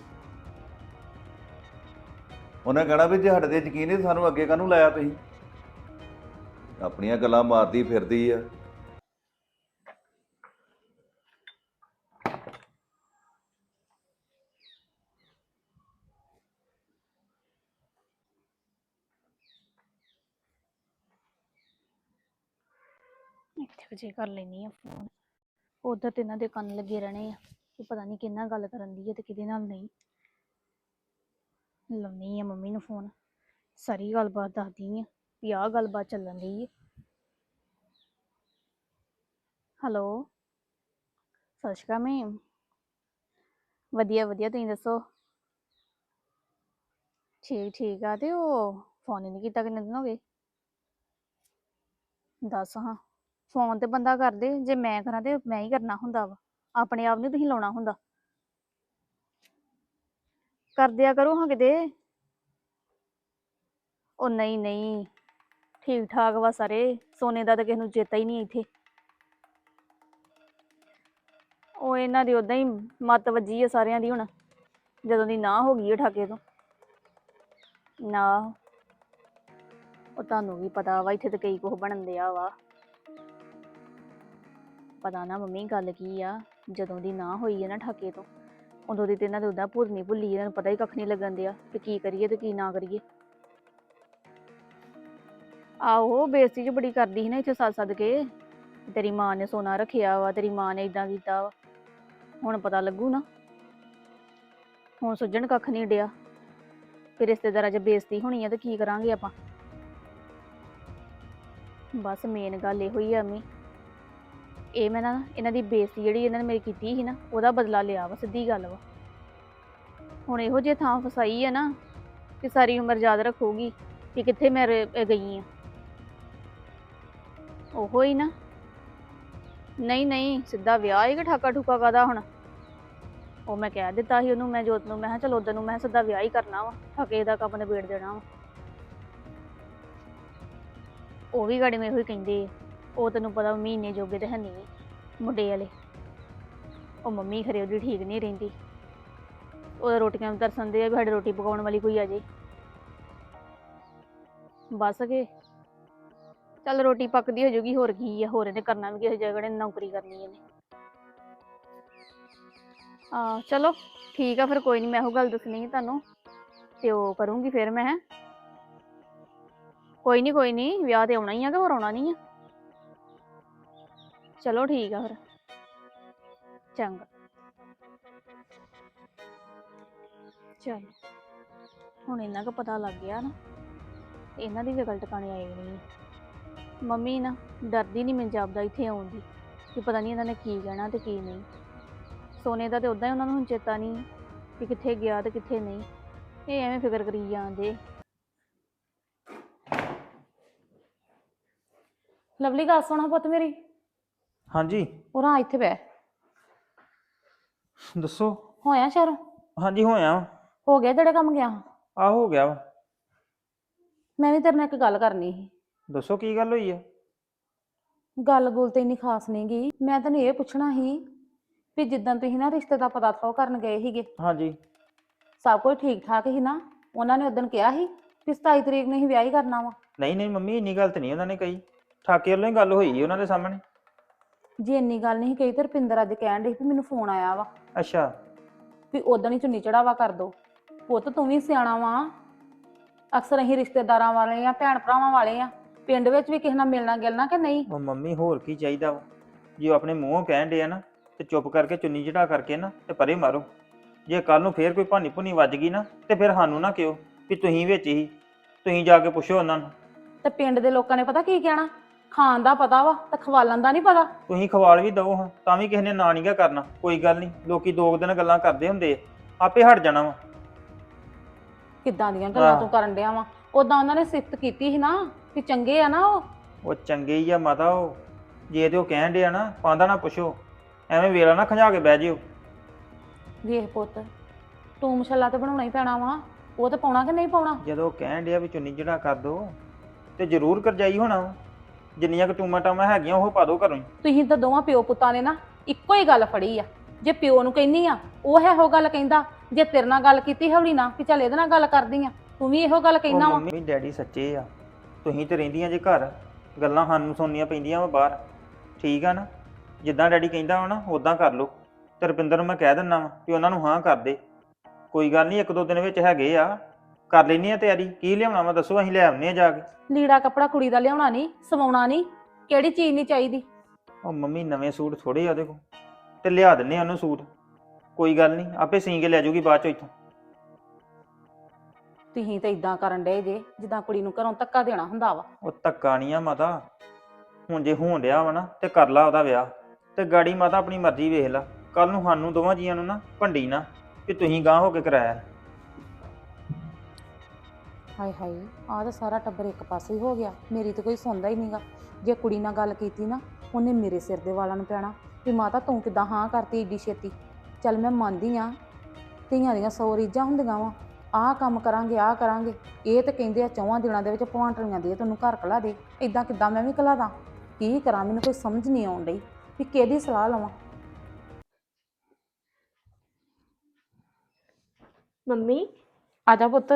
ਉਹਨੇ ਕਹਿਣਾ ਵੀ ਜੇ ਸਾਡੇ ਤੇ ਯਕੀਨ ਨਹੀਂ ਸਾਨੂੰ ਅੱਗੇ ਕਾਹਨੂੰ ਲਾਇਆ ਤੁਸੀਂ? ਆਪਣੀਆਂ ਗੱਲਾਂ ਮਾਰਦੀ ਫਿਰਦੀ ਆ। ਇੱਥੇ ਕਰ ਲੈਣੀ ਆ ਫੋਨ ਉਧਰ ਤੇ ਇਹਨਾਂ ਦੇ ਕੰਨ ਲੱਗੇ ਰਹਿਣੇ ਆ ਕਿ ਪਤਾ ਨਹੀਂ ਕਿੰਨਾ ਗੱਲ ਕਰਨ ਦੀ ਹੈ ਤੇ ਕਿਹਦੇ ਨਾਲ ਨਹੀਂ। ਲਾਉਣੀ ਆ ਮੰਮੀ ਨੂੰ ਫੋਨ ਸਾਰੀ ਗੱਲਬਾਤ ਦੱਸਦੀ ਆ। ਵੀ ਆਹ ਗੱਲਬਾਤ ਚੱਲਣ ਦੀ ਹੈ ਹੈਲੋ ਸਤਿ ਸ਼੍ਰੀ ਅਕਾਲ ਮੈਮ ਵਧੀਆ ਵਧੀਆ, ਤੁਸੀਂ ਦੱਸੋ? ਠੀਕ ਠੀਕ ਆ, ਤੇ ਉਹ ਫੋਨ ਹੀ ਨਹੀਂ ਕੀਤਾ ਕਿੰਨੇ ਦਿਨ ਹੋ ਗਏ? ਦੱਸ ਹਾਂ ਫੋਨ ਤੇ ਬੰਦਾ ਕਰਦੇ, ਜੇ ਮੈਂ ਕਰਾਂ ਤੇ ਮੈਂ ਹੀ ਕਰਨਾ ਹੁੰਦਾ ਵਾ। ਆਪਣੇ ਆਪ ਨਹੀਂ ਤੁਸੀਂ ਲਾਉਣਾ ਹੁੰਦਾ। ਕਰਦਿਆ ਕਰੋ ਹਾਂ ਕਿਤੇ। ਉਹ ਨਹੀਂ ਨਹੀਂ। ਠੀਕ ਠਾਕ ਵਾ ਸਾਰੇ, ਸੋਨੇ ਦਾ ਤਾਂ ਕਿਸੇ ਨੂੰ ਚੇਤਾ ਹੀ ਨਹੀਂ ਇੱਥੇ। ਉਹ ਇਹਨਾਂ ਦੀ ਉਦਾਂ ਹੀ ਮੱਤ ਵੱਜੀ ਆ ਸਾਰਿਆਂ ਦੀ ਹੁਣ, ਜਦੋਂ ਦੀ ਨਾ ਹੋ ਗਈ ਹੈ ਠਾਕੇ ਤੋਂ। ਨਾ, ਉਹ ਤੁਹਾਨੂੰ ਵੀ ਪਤਾ ਵਾ, ਇੱਥੇ ਤਾਂ ਕਈ ਕੁਝ ਬਣਨ ਦਿਆ ਵਾ। ਪਤਾ ਨਾ ਮੰਮੀ ਗੱਲ ਕੀ ਆ, ਜਦੋਂ ਦੀ ਨਾ ਹੋਈ ਹੈ ਨਾ ਠਾਕੇ ਤੋਂ, ਉਦੋਂ ਦੀ ਤੇ ਇਹਨਾਂ ਦੇ ਉਦਾਂ ਭੁਰਨੀ ਭੁੱਲੀ ਇਹਨਾਂ ਨੂੰ ਪਤਾ ਹੀ ਕੱਖ ਨਹੀਂ ਲੱਗਣ ਦਿਆ ਕਿ ਕੀ ਕਰੀਏ ਤੇ ਕੀ ਨਾ ਕਰੀਏ। ਆਹੋ ਬੇਇੱਜ਼ਤੀ ਚ ਬੜੀ ਕਰਦੀ ਸੀ ਨਾ ਇੱਥੇ ਸੱਦ ਸੱਦ ਕੇ। ਤੇਰੀ ਮਾਂ ਨੇ ਸੋਨਾ ਰੱਖਿਆ ਵਾ, ਤੇਰੀ ਮਾਂ ਨੇ ਇਦਾਂ ਕੀਤਾ ਵਾ। ਹੁਣ ਪਤਾ ਲੱਗੂ ਨਾ। ਹੁਣ ਸੁੱਜਣ ਕੱਖ ਨਹੀਂ ਡਿਆ। ਫਿਰ ਰਿਸ਼ਤੇਦਾਰਾਂ 'ਚ ਬੇਇੱਜ਼ਤੀ ਹੋਣੀ ਆ ਤੇ ਕੀ ਕਰਾਂਗੇ ਆਪਾਂ? ਬਸ ਮੇਨ ਗੱਲ ਇਹੋ ਹੀ ਆ ਮੀ ਇਹ ਮੈਂ ਨਾ ਇਹਨਾਂ ਦੀ ਬੇਇੱਜ਼ਤੀ ਜਿਹੜੀ ਇਹਨਾਂ ਨੇ ਮੇਰੀ ਕੀਤੀ ਸੀ ਨਾ, ਉਹਦਾ ਬਦਲਾ ਲਿਆ ਵਾ, ਸਿੱਧੀ ਗੱਲ ਵਾ। ਹੁਣ ਇਹੋ ਜਿਹੇ ਥਾਂ ਫਸਾਈ ਆ ਨਾ ਕਿ ਸਾਰੀ ਉਮਰ ਯਾਦ ਰੱਖੂਗੀ ਕਿ ਕਿੱਥੇ ਮੈਂ ਗਈ ਆ। ਉਹੋ ਹੀ ਨਾ। ਨਹੀਂ ਨਹੀਂ, ਸਿੱਧਾ ਵਿਆਹ ਹੀ ਕਿ ਠਾਕਾ ਠੁਕਾ ਕਾਦਾ ਹੁਣ? ਉਹ ਮੈਂ ਕਹਿ ਦਿੱਤਾ ਸੀ ਉਹਨੂੰ, ਮੈਂ ਜੋਤ ਨੂੰ, ਮੈਂ ਕਿਹਾ ਚਲ ਉਧਰ ਨੂੰ, ਮੈਂ ਸਿੱਧਾ ਵਿਆਹ ਹੀ ਕਰਨਾ ਵਾ, ਠਾਕੇ ਦਾ ਕੰਮ ਨਿਬੇੜ ਦੇਣਾ ਵਾ। ਉਹ ਵੀ ਗਾੜੀ ਮੈਨੂੰ ਹੀ ਕਹਿੰਦੇ ਉਹ ਤੈਨੂੰ ਪਤਾ ਮਹੀਨੇ ਜੋਗੇ ਤੇ ਹੈ ਨਹੀਂ ਮੁੰਡੇ ਵਾਲੇ। ਉਹ ਮੰਮੀ ਖਰੇ ਉਹਦੀ ਠੀਕ ਨਹੀਂ ਰਹਿੰਦੀ। ਉਹ ਰੋਟੀਆਂ ਨੂੰ ਤਰਸਣ ਦੇ ਆ ਵੀ ਸਾਡੀ ਰੋਟੀ ਪਕਾਉਣ ਵਾਲੀ ਕੋਈ ਆ ਜੇ। ਬਸ ਕੇ ਚੱਲ ਰੋਟੀ ਪੱਕਦੀ ਹੋ ਜੂਗੀ, ਹੋਰ ਕੀ ਆ, ਹੋਰ ਇਹਨੇ ਕਰਨਾ ਵੀ ਕਿਸੇ ਜਗ੍ਹਾ ਨੇ ਨੌਕਰੀ ਕਰਨੀ ਇਹਨੇ। ਆ ਚਲੋ, ਠੀਕ ਆ ਫਿਰ ਕੋਈ ਨਹੀਂ ਮੈਂ ਉਹ ਗੱਲ ਦੱਸਣੀ ਸੀ ਤੁਹਾਨੂੰ, ਤੇ ਉਹ ਕਰੂੰਗੀ ਫਿਰ ਮੈਂ, ਹੈਂ। ਕੋਈ ਨਹੀਂ ਕੋਈ ਨਹੀਂ ਵਿਆਹ ਤੇ ਆਉਣਾ ਹੀ ਆ ਕਿ ਹੋਰ ਆਉਣਾ ਨਹੀਂ ਆ। ਚਲੋ ਠੀਕ ਆ ਫਿਰ, ਚੰਗਾ। ਚਲ, ਹੁਣ ਇਹਨਾਂ ਕੋ ਪਤਾ ਲੱਗ ਗਿਆ ਨਾ ਇਹਨਾਂ ਦੀ ਵੀ ਅਕਲ ਟਿਕਾਣੇ ਆਏ ਨਹੀਂ ਮੰਮੀ ਨਾ ਡਰਦੀ ਨਹੀਂ ਮੈਨੂੰ ਜਾਪਦਾ ਇੱਥੇ ਆਉਣ ਦੀ ਕਿ ਪਤਾ ਨਹੀਂ ਇਹਨਾਂ ਨੇ ਕੀ ਕਹਿਣਾ ਤੇ ਕੀ ਨਹੀਂ। ਸੋਨੇ ਦਾ ਤੇ ਉਦਾਂ ਹੀ ਉਹਨਾਂ ਨੂੰ ਹੁਣ ਚੇਤਾ ਨਹੀਂ ਕਿ ਕਿੱਥੇ ਗਿਆ ਤੇ ਕਿੱਥੇ ਨਹੀਂ। ਇਹ ਐਵੇਂ ਫਿਕਰ ਕਰੀ ਜਾਂਦੇ। ਲਵਲੀ ਗੱਲ ਸੁਣਾ ਪੁੱਤ ਮੇਰੀ। ਹਾਂਜੀ। ਉਰਾਂ ਇੱਥੇ ਬਹਿ। ਦੱਸੋ। ਹੋਇਆ ਸ਼ਹਿਰੋਂ? ਹਾਂਜੀ ਹੋਇਆ ਹੋ ਗਿਆ ਜਿਹੜੇ ਕੰਮ ਗਿਆ? ਆ ਹੋ ਗਿਆ ਵਾ। ਮੈਂ ਵੀ ਤੇਰੇ ਨਾਲ ਇੱਕ ਗੱਲ ਕਰਨੀ ਸੀ। ਦੱਸੋ ਕੀ ਗੱਲ ਹੋਈ ਆ? ਗੱਲ ਗੁੱਲ ਤੇ ਇੰਨੀ ਖਾਸ ਨਹੀਂ ਗਈ ਮੈਂ ਤੈਨੂੰ ਇਹ ਪੁੱਛਣਾ ਸੀ ਵੀ ਜਿੱਦਾਂ ਤੁਸੀਂ ਨਾ ਰਿਸ਼ਤੇ ਦਾ ਪਤਾ ਥੋ ਕਰਨ ਗਏ ਸੀਗੇ। ਹਾਂਜੀ। ਸਭ ਕੁਝ ਠੀਕ ਠਾਕ ਸੀ ਨਾ? ਉਹਨਾਂ ਨੇ ਉਦੋਂ ਕਿਹਾ ਸੀ ਕਿ 27 ਤਰੀਕ ਨੂੰ ਹੀ ਵਿਆਹ ਹੀ ਕਰਨਾ ਵਾ। ਨਹੀਂ ਨਹੀਂ ਮੰਮੀ ਇੰਨੀ ਗੱਲ ਤੇ ਨਹੀਂ ਉਹਨਾਂ ਨੇ ਕਹੀ। ਠਾਕੇ ਵੱਲੋਂ ਹੀ ਗੱਲ ਹੋਈ ਉਹਨਾਂ ਦੇ ਸਾਹਮਣੇ। ਜੇ ਇੰਨੀ ਗੱਲ ਨਹੀਂ ਕਹੀ ਤੇ ਰਪਿੰਦਰ ਅੱਜ ਕਹਿਣ ਡਈ ਸੀ ਵੀ ਮੈਨੂੰ ਫੋਨ ਆਇਆ ਵਾ। ਅੱਛਾ। ਵੀ ਉਦੋਂ ਹੀ ਚੁੰਨੀ ਚੜਾਵਾ ਕਰ ਦੋ। ਪੁੱਤ ਤੂੰ ਵੀ ਸਿਆਣਾ ਵਾ। ਅਕਸਰ ਅਸੀਂ ਰਿਸ਼ਤੇਦਾਰਾਂ ਵਾਲੇ ਆ ਭੈਣ ਭਰਾਵਾਂ ਵਾਲੇ ਆ। ਪਿੰਡ ਵਿੱਚ ਵੀ ਕਿਸੇ ਨਾਲ ਮਿਲਣਾ ਗਿਲਣਾ ਕਿ ਨਹੀਂ? ਉਹ ਮੰਮੀ ਹੋਰ ਕੀ ਚਾਹੀਦਾ ਵਾ? ਜੇ ਉਹ ਆਪਣੇ ਮੂੰਹੋਂ ਕਹਿਣ ਦੇ ਆ ਨਾ ਤੇ ਚੁੱਪ ਕਰਕੇ ਚੁੰਨੀ ਚੜਾ ਕਰਕੇ ਨਾ ਤੇ ਪਰੇ ਮਾਰੋ। ਜੇ ਕੱਲ ਨੂੰ ਫੇਰ ਕੋਈ ਭਾਨੀ ਭੁਨੀ ਵੱਜ ਗਈ ਨਾ ਤੇ ਫਿਰ ਸਾਨੂੰ ਨਾ ਕਿਉ ਵੀ ਤੁਸੀਂ ਵਿੱਚ ਹੀ ਤੁਸੀਂ ਜਾ ਕੇ ਪੁੱਛੋ ਉਹਨਾਂ ਨੂੰ। ਤੇ ਪਿੰਡ ਦੇ ਲੋਕਾਂ ਨੇ ਪਤਾ ਕੀ ਕਹਿਣਾ? ਖਾਣ ਦਾ ਪਤਾ ਵਾ ਤੇ ਖਵਾਲਣ ਦਾ ਨਹੀਂ ਪਤਾ। ਤੁਸੀਂ ਖਵਾਲ ਵੀ ਦਓ ਹਾਂ ਤਾਂ ਵੀ ਕਿਸੇ ਨੇ ਨਾ ਨਹੀਂਗਾ ਕਰਨਾ ਕੋਈ ਗੱਲ ਨਹੀਂ। ਲੋਕੀ ਦੋ ਕੁ ਦਿਨ ਗੱਲਾਂ ਕਰਦੇ ਹੁੰਦੇ ਆ ਆਪੇ ਹਟ ਜਾਣਾ ਵਾ। ਕਿੱਦਾਂ ਦੀਆਂ ਗੱਲਾਂ ਆਹ। ਤੂੰ ਕਰਨ ਡਿਆ ਵਾ? ਉਦਾਂ ਉਹਨਾਂ ਨੇ ਸਿਫਤ ਕੀਤੀ ਸੀ ਨਾ। ਕਿ ਚੰਗੇ ਆ ਨਾ ਉਹ। ਉਹ ਚੰਗੇ ਹੀ ਆ ਮਾਤਾ ਉਹ। ਜੇ ਤੇ ਉਹ ਕਹਿਣ ਡਿਆ ਨਾ ਪਾਂਦਾ ਨਾ ਪੁੱਛੋ। ਐਵੇਂ ਵੇਲਾ ਨਾ ਖੰਜਾ ਕੇ ਬਹਿ ਜਿਓ। ਵੇਖ ਪੁੱਤ ਤੂੰ ਮਸਾਲਾ ਤੇ ਬਣਾਉਣਾ ਹੀ ਪੈਣਾ ਵਾ। ਉਹ ਤੇ ਪਾਉਣਾ ਕਿ ਨਹੀਂ ਪਾਉਣਾ? ਜਦੋਂ ਉਹ ਕਹਿਣ ਡਿਆ ਵੀ ਚੁੰਨੀ ਜਿਹੜਾ ਕਰ ਦੋ ਤੇ ਜ਼ਰੂਰ ਕਰਜਾਈ ਹੋਣਾ ਵਾ। ਜਿੰਨੀਆਂ ਕੁ ਟੂਮਾ ਟਾਮਾ ਹੈਗੀਆਂ ਉਹ ਪਾ ਦੋ ਘਰੋਂ ਹੀ। ਤੁਸੀਂ ਤਾਂ ਦੋਵਾਂ ਪਿਓ ਪੁੱਤਾਂ ਨੇ ਨਾ ਇੱਕੋ ਹੀ ਗੱਲ ਫੜੀ ਆ। ਜੇ ਪਿਓ ਨੂੰ ਕਹਿੰਦੀ ਆ ਉਹ ਹੈ ਉਹ ਗੱਲ ਕਹਿੰਦਾ। ਜੇ ਤੇਰੇ ਨਾਲ ਗੱਲ ਕੀਤੀ ਹੌਲੀ ਨਾ ਕਿ ਚੱਲ ਇਹਦੇ ਨਾਲ ਗੱਲ ਕਰਦੀ ਆ। ਤੂੰ ਵੀ ਇਹੋ ਗੱਲ ਉਹ ਕਹਿੰਦਾ ਵਾ। ਮੰਮੀ ਡੈਡੀ ਸੱਚੇ ਆ। ਤੁਸੀਂ ਤੇ ਰਹਿੰਦੀਆਂ ਜੇ ਘਰ ਗੱਲਾਂ ਸਾਨੂੰ ਸੁਣਨੀਆਂ ਪੈਂਦੀਆਂ ਵਾ ਬਾਹਰ। ਠੀਕ ਆ ਨਾ? ਜਿੱਦਾਂ ਡੈਡੀ ਕਹਿੰਦਾ ਵਾ ਨਾ ਉਦਾਂ ਕਰ ਲਓ। ਤੇ ਰੁਪਿੰਦਰ ਨੂੰ ਮੈਂ ਕਹਿ ਦਿੰਦਾ ਵਾ ਕਿ ਉਹਨਾਂ ਨੂੰ ਹਾਂ ਕਰ ਦੇ। ਕੋਈ ਗੱਲ ਨਹੀਂ ਇੱਕ ਦੋ ਦਿਨ ਵਿੱਚ ਹੈਗੇ ਆ। ਕਰ ਲੈਣੀ ਆ ਤਿਆਰੀ। ਕੀ ਲਿਆਉਣਾ ਵਾ ਦੱਸੋ ਅਸੀਂ ਲੈ ਆਉਂਦੇ ਆ ਜਾ ਕੇ। ਲੀੜਾ ਕੱਪੜਾ ਕੁੜੀ ਦਾ ਲਿਆਉਣਾ ਨਹੀਂ ਸਵਾਉਣਾ ਨਹੀਂ ਕਿਹੜੀ ਚੀਜ਼ ਨਹੀਂ ਚਾਹੀਦੀ? ਉਹ ਮੰਮੀ ਨਵੇਂ ਸੂਟ ਥੋੜੇ ਆ ਉਹਦੇ ਕੋਲ। ਤੇ ਲਿਆ ਦਿੰਨੇ ਆ ਉਹਨੂੰ ਸੂਟ। ਕੋਈ ਗੱਲ ਨਹੀਂ ਆਪੇ ਸੀ ਕੇ ਲੈ ਜਾਊਗੀ ਬਾਅਦ ਚੋਂ ਇੱਥੋਂ। ਤੁਸੀਂ ਤਾਂ ਇਦਾਂ ਕਰਨ ਡਏ ਜੇ ਜਿੱਦਾਂ ਕੁੜੀ ਨੂੰ ਘਰੋਂ ਧੱਕਾ ਦੇਣਾ ਹੁੰਦਾ ਵਾ। ਉਹ ਧੱਕਾ ਨਹੀਂ ਆ ਮਾਤਾ। ਹੁਣ ਜੇ ਹੋਣ ਡਿਆ ਵਾ ਨਾ ਤੇ ਕਰ ਲਾ ਉਹਦਾ ਵਿਆਹ। ਤੇ ਗਾੜੀ ਮਾਤਾ ਆਪਣੀ ਮਰਜ਼ੀ ਵੇਖ ਲਾ। ਕੱਲ ਨੂੰ ਸਾਨੂੰ ਦੋਵਾਂ ਜੀਆਂ ਨੂੰ ਨਾ ਭੰਡੀ ਨਾ ਕਿ ਤੁਸੀਂ ਗਾਂ ਹੋ ਕੇ ਕਰਾਇਆ। ਹਾਏ ਹਾਏ ਆਹ ਤਾਂ ਸਾਰਾ ਟੱਬਰ ਇੱਕ ਪਾਸੇ ਹੀ ਹੋ ਗਿਆ। ਮੇਰੀ ਤਾਂ ਕੋਈ ਸੁਣਦਾ ਹੀ ਨਹੀਂਗਾ। ਜੇ ਕੁੜੀ ਨਾਲ ਗੱਲ ਕੀਤੀ ਨਾ ਉਹਨੇ ਮੇਰੇ ਸਿਰ ਦੇ ਵਾਲਾਂ ਨੂੰ ਪੈਣਾ। ਵੀ ਮਾਤਾ ਤੂੰ ਕਿਦਾਂ ਹਾਂ ਕਰਤੀ ਏਡੀ ਛੇਤੀ? ਚੱਲ ਮੈਂ ਮੰਨਦੀ ਆ ਧੀਆਂ ਦੀਆਂ ਸੌ ਰੀਝਾਂ ਹੁੰਦੀਆਂ ਵਾ। ਆਹ ਕੰਮ ਕਰਾਂਗੇ ਆਹ ਕਰਾਂਗੇ। ਇਹ ਤਾਂ ਕਹਿੰਦੇ ਆ ਚੌਵਾਂ ਦਿਨਾਂ ਦੇ ਵਿੱਚ ਭਵਾਂਟਰੀਆਂ ਦੇ ਤੈਨੂੰ ਘਰ ਕਲਾ ਦੇ। ਇਦਾਂ ਕਿਦਾਂ ਮੈਂ ਵੀ ਕਲਾ ਦਾਂ? ਕੀ ਕਰਾਂ? ਮੈਨੂੰ ਕੋਈ ਸਮਝ ਨਹੀਂ ਆਉਣ ਡਈ ਵੀ ਕਿਹਦੀ ਸਲਾਹ ਲਵਾਂ। ਮੰਮੀ? ਆ ਜਾ ਪੁੱਤ।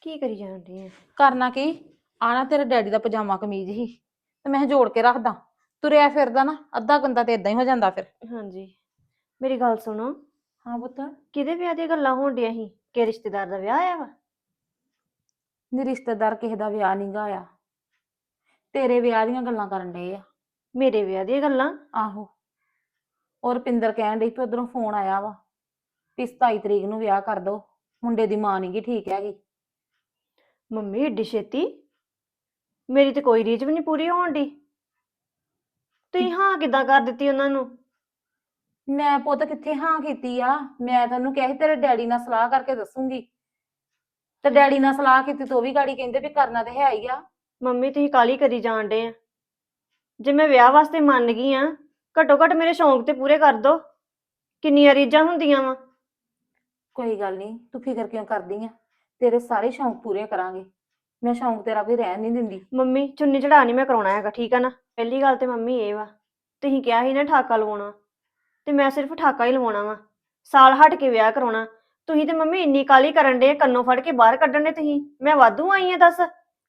ਕੀ ਕਰੀ ਜਾਂਦੇ ਆ? ਕਰਨਾ ਕੀ? ਆਣਾ ਤੇਰੇ ਡੈਡੀ ਦਾ ਪਜਾਮਾ ਕਮੀਜ਼ ਹੀ। ਤੇ ਮੈਂ ਜੋੜ ਕੇ ਰੱਖਦਾ। ਤੁਰਿਆ ਫਿਰਦਾ ਨਾ ਅੱਧਾ ਗੰਦਾ ਤੇ ਇਦਾਂ ਹੀ ਹੋ ਜਾਂਦਾ ਫਿਰ। ਹਾਂਜੀ। ਮੇਰੀ ਗੱਲ ਸੁਣੋ। ਹਾਂ ਪੁੱਤ। ਕਿਹਦੇ ਵਿਆਹ ਦੀਆਂ ਗੱਲਾਂ ਹੋਣ ਡੀਆਂ ਸੀ? ਕਿ ਰਿਸ਼ਤੇਦਾਰ ਦਾ ਵਿਆਹ ਆਇਆ ਵਾ? ਨੀ ਰਿਸ਼ਤੇਦਾਰ ਕਿਸੇ ਦਾ ਵਿਆਹ ਨਹੀਂ ਆਇਆ ਤੇਰੇ ਵਿਆਹ ਦੀਆਂ ਗੱਲਾਂ ਕਰਨ ਡਏ ਆ। ਮੇਰੇ ਵਿਆਹ ਦੀਆਂ ਗੱਲਾਂ? ਆਹੋ। ਔਰ ਰੁਪਿੰਦਰ ਕਹਿਣ ਡਈ ਵੀ ਉਧਰੋਂ ਫੋਨ ਆਇਆ ਵਾ ਵੀ 27 ਤਰੀਕ ਨੂੰ ਵਿਆਹ ਕਰ ਦੋ ਮੁੰਡੇ ਦੀ ਮਾਂ ਨੀ ਗੀ ਠੀਕ ਹੈਗੀ। ਮੰਮੀ ਏਡੀ ਛੇਤੀ? ਮੇਰੀ ਤੇ ਕੋਈ ਰੀਝ ਵੀ ਨਹੀਂ ਪੂਰੀ ਹੋਣ ਦੀ ਤੁਸੀਂ ਹਾਂ ਕਿਦਾਂ ਕਰ ਦਿੱਤੀ ਉਹਨਾਂ ਨੂੰ? ਮੈਂ ਪੁੱਤ ਕਿੱਥੇ ਹਾਂ ਕੀਤੀ ਆ? ਮੈਂ ਤੈਨੂੰ ਕਿਹਾ ਸੀ ਤੇਰੇ ਡੈਡੀ ਨਾਲ ਸਲਾਹ ਕਰਕੇ ਦੱਸੂਗੀ। ਤੇ ਡੈਡੀ ਨਾਲ ਸਲਾਹ ਕੀਤੀ ਤੇ ਉਹ ਵੀ ਗਾੜੀ ਕਹਿੰਦੇ ਵੀ ਕਰਨਾ ਤੇ ਹੈ ਹੀ ਆ। ਮੰਮੀ ਤੁਸੀਂ ਕਾਲੀ ਕਰੀ ਜਾਣ ਡੇ ਆ। ਜੇ ਮੈਂ ਵਿਆਹ ਵਾਸਤੇ ਮੰਨ ਗਈ ਆ ਘੱਟੋ ਘੱਟ ਮੇਰੇ ਸ਼ੌਂਕ ਤੇ ਪੂਰੇ ਕਰ ਦੋ। ਕਿੰਨੀਆਂ ਰੀਝਾਂ ਹੁੰਦੀਆਂ ਵਾ। ਕੋਈ ਗੱਲ ਨਹੀਂ ਤੂੰ ਫਿਕਰ ਕਿਉਂ ਕਰਦੀ ਆ? ਤੇਰੇ ਸਾਰੇ ਸ਼ੌਂਕ ਪੂਰੇ ਕਰਾਂਗੇ। ਮੈਂ ਸ਼ੌਂਕ ਤੇਰਾ ਵੀ ਰਹਿਣ ਨਹੀਂ ਦਿੰਦੀ। ਮੰਮੀ ਚੁੰਨੀ ਚੜਾ ਨਹੀਂ ਮੈਂ ਕਰਾਉਣਾ ਹੈਗਾ ਠੀਕ ਆ ਨਾ? ਪਹਿਲੀ ਗੱਲ ਤੇ ਮੰਮੀ ਇਹ ਵਾ। ਤੁਸੀਂ ਕਿਹਾ ਸੀ ਨਾ ਠਾਕਾ ਲਵਾਉਣਾ। ਤੇ ਮੈਂ ਸਿਰਫ ਠਾਕਾ ਹੀ ਲਵਾਉਣਾ ਵਾ। ਸਾਲ ਹਟ ਕੇ ਵਿਆਹ ਕਰਾਉਣਾ। ਤੁਸੀਂ ਤੇ ਮੰਮੀ ਇੰਨੀ ਕਾਲੀ ਕਰਨ ਦੇ ਕੰਨੋਂ ਫੜ ਕੇ ਬਾਹਰ ਕੱਢਣ ਦੇ ਤੁਸੀਂ। ਮੈਂ ਵਾਧੂ ਆਈ ਆ, ਦੱਸ।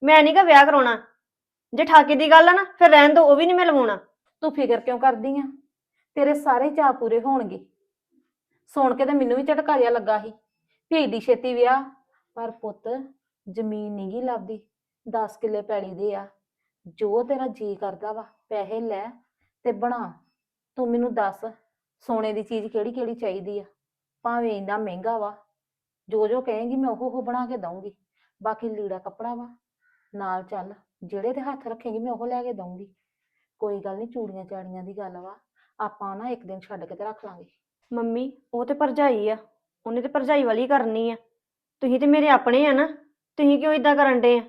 ਮੈਂ ਨਹੀਂ ਗਾ ਵਿਆਹ ਕਰਾਉਣਾ। ਜੇ ਠਾਕੇ ਦੀ ਗੱਲ ਆ ਨਾ, ਫਿਰ ਰਹਿਣ ਦੋ, ਉਹ ਵੀ ਨਹੀਂ ਮੈਂ ਲਵਾਉਣਾ। ਤੂੰ ਫਿਕਰ ਕਿਉਂ ਕਰਦੀ ਆ? ਤੇਰੇ ਸਾਰੇ ਚਾਅ ਪੂਰੇ ਹੋਣਗੇ। ਸੁਣ ਕੇ ਤੇ ਮੈਨੂੰ ਵੀ ਝਟਕਾ ਜਿਹਾ ਲੱਗਾ ਸੀ। ਵੀ ਏਡੀ ਛੇਤੀ ਵਿਆਹ। ਪਰ ਪੁੱਤ, ਜ਼ਮੀਨ ਨਹੀਂ ਗੀ ਲੱਭਦੀ। 10 ਕਿੱਲੇ ਪੈਲੀ ਦੇ ਆ। ਜੋ ਤੇਰਾ ਜੀ ਕਰਦਾ ਵਾ, ਪੈਸੇ ਲੈ ਤੇ ਬਣਾ। ਤੂੰ ਮੈਨੂੰ ਦੱਸ। ਸੋਨੇ ਦੀ ਚੀਜ਼ ਕਿਹੜੀ ਕਿਹੜੀ ਚਾਹੀਦੀ ਆ? ਭਾਵੇਂ ਇੰਨਾ ਮਹਿੰਗਾ ਵਾ ਜੋ ਜੋ ਕਹੇਂਗੀ ਮੈਂ ਉਹ ਉਹ ਬਣਾ ਕੇ ਦਊਂਗੀ। ਬਾਕੀ ਲੀੜਾ ਕੱਪੜਾ ਵਾ ਨਾਲ ਚੱਲ ਜਿਹੜੇ ਤੇ ਹੱਥ ਰੱਖੇਂਗੀ ਮੈਂ ਉਹ ਲੈ ਕੇ ਦਊਂਗੀ। ਕੋਈ ਗੱਲ ਨਹੀਂ ਚੂੜੀਆਂ ਚਾੜੀਆਂ ਦੀ ਗੱਲ ਵਾ ਆਪਾਂ ਨਾ ਇੱਕ ਦਿਨ ਛੱਡ ਕੇ ਤੇ ਰੱਖ ਲਾਂਗੇ। ਮੰਮੀ ਉਹ ਤੇ ਭਰਜਾਈ ਆ ਉਹਨੇ ਤੇ ਭਰਜਾਈ ਵਾਲੀ ਕਰਨੀ ਆ। ਤੁਸੀਂ ਤੇ ਮੇਰੇ ਆਪਣੇ ਆ ਨਾ ਤੁਸੀਂ ਕਿਉਂ ਇਦਾਂ ਕਰਨ ਦੇ ਆ?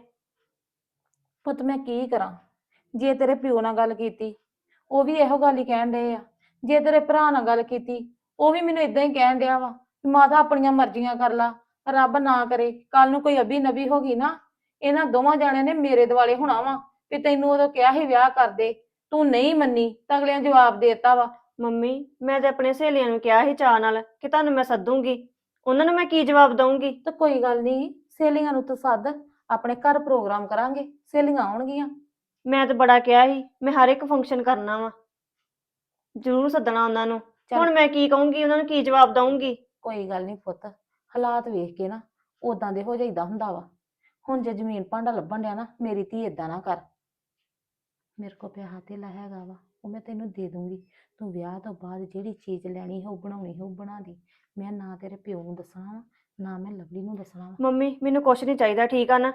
ਪੁੱਤ ਮੈਂ ਕੀ ਕਰਾਂ? ਜੇ ਤੇਰੇ ਪਿਓ ਨਾਲ ਗੱਲ ਕੀਤੀ ਉਹ ਵੀ ਇਹੋ ਗੱਲ ਹੀ ਕਹਿਣ ਡਏ ਆ। ਜੇ ਤੇਰੇ ਭਰਾ ਨਾਲ ਗੱਲ ਕੀਤੀ ਉਹ ਵੀ ਮੈਨੂੰ ਇਦਾਂ ਹੀ ਕਹਿਣ ਡਿਆ ਵਾ ਵੀ ਮਾਤਾ ਆਪਣੀਆਂ ਮਰਜ਼ੀਆਂ ਕਰ ਲਾ ਰੱਬ ਨਾ ਕਰੇ ਕੱਲ ਨੂੰ ਕੋਈ ਅਬੀ ਨਬੀ ਹੋ ਗਈ ਨਾ ਇਹਨਾਂ ਦੋਵਾਂ ਜਾਣਿਆਂ ਨੇ ਮੇਰੇ ਦਿਵਾਲੇ ਹੋਣਾ ਵਾ ਵੀ ਤੈਨੂੰ ਉਦੋਂ ਕਿਹਾ ਸੀ ਵਿਆਹ ਕਰ ਦੇ ਤੂੰ ਨਹੀਂ ਮੰਨੀ ਤਾਂ ਅਗਲਿਆਂ ਜਵਾਬ ਦੇਤਾ ਵਾ। ਮੰਮੀ ਮੈਂ ਤੇ ਆਪਣੇ ਸਹੇਲੀਆਂ ਨੂੰ ਕਿਹਾ ਸੀ ਚਾਹ ਨਾਲ ਕਿ ਤੁਹਾਨੂੰ ਮੈਂ ਸੱਦੂੰਗੀ ਉਹਨਾਂ ਨੂੰ ਮੈਂ ਕੀ ਜਵਾਬ ਦਊਂਗੀ? ਤਾਂ ਕੋਈ ਗੱਲ ਨਹੀਂ ਸਹੇਲੀਆਂ ਨੂੰ ਤੂੰ ਸੱਦ ਆਪਣੇ ਘਰ ਪ੍ਰੋਗਰਾਮ ਕਰਾਂਗੇ ਸਹੇਲੀਆਂ ਆਉਣਗੀਆਂ। ਮੈਂ ਤੇ ਬੜਾ ਕਿਹਾ ਸੀ ਮੈਂ ਹਰ ਇੱਕ ਫੰਕਸ਼ਨ ਕਰਨਾ ਵਾ। ਜ਼ਰੂਰ ਸੱਦਣਾ ਉਹਨਾਂ ਨੂੰ। ਚੱਲ। ਹੁਣ ਮੈਂ ਕੀ ਕਹੂੰਗੀ ਉਹਨਾਂ ਨੂੰ ਕੀ ਜਵਾਬ ਦਊਂਗੀ? ਕੋਈ ਗੱਲ ਨਹੀਂ ਪੁੱਤ ਹਾਲਾਤ ਵੇਖ ਕੇ ਨਾ ਉਦਾਂ ਦੇ ਹੋ ਜਾਈਦਾ ਹੁੰਦਾ ਵਾ। ਹੁਣ ਜੇ ਜ਼ਮੀਨ ਭਾਂਡਾ ਲੱਭਣ ਡਿਆ ਨਾ ਮੇਰੀ ਧੀ ਏਦਾਂ ਨਾ ਕਰ। ਮੇਰੇ ਕੋ ਪਿਆ ਧੇਲਾ ਹੈਗਾ ਵਾ ਉਹ ਮੈਂ ਤੈਨੂੰ ਦੇ ਦੂੰਗੀ। ਤੂੰ ਵਿਆਹ ਤੋਂ ਬਾਅਦ ਜਿਹੜੀ ਚੀਜ਼ ਲੈਣੀ ਹੋ ਬਣਾਉਣੀ ਹੋ ਬਣਾ ਦੀ। ਮੈਂ ਨਾ ਤੇਰੇ ਪਿਓ ਨੂੰ ਦੱਸਣਾ ਵਾ ਨਾ ਮੈਂ ਲਵਲੀ ਨੂੰ ਦੱਸਣਾ ਵਾ। ਮੰਮੀ ਮੈਨੂੰ ਕੁਛ ਨਹੀਂ ਚਾਹੀਦਾ ਠੀਕ ਆ ਨਾ?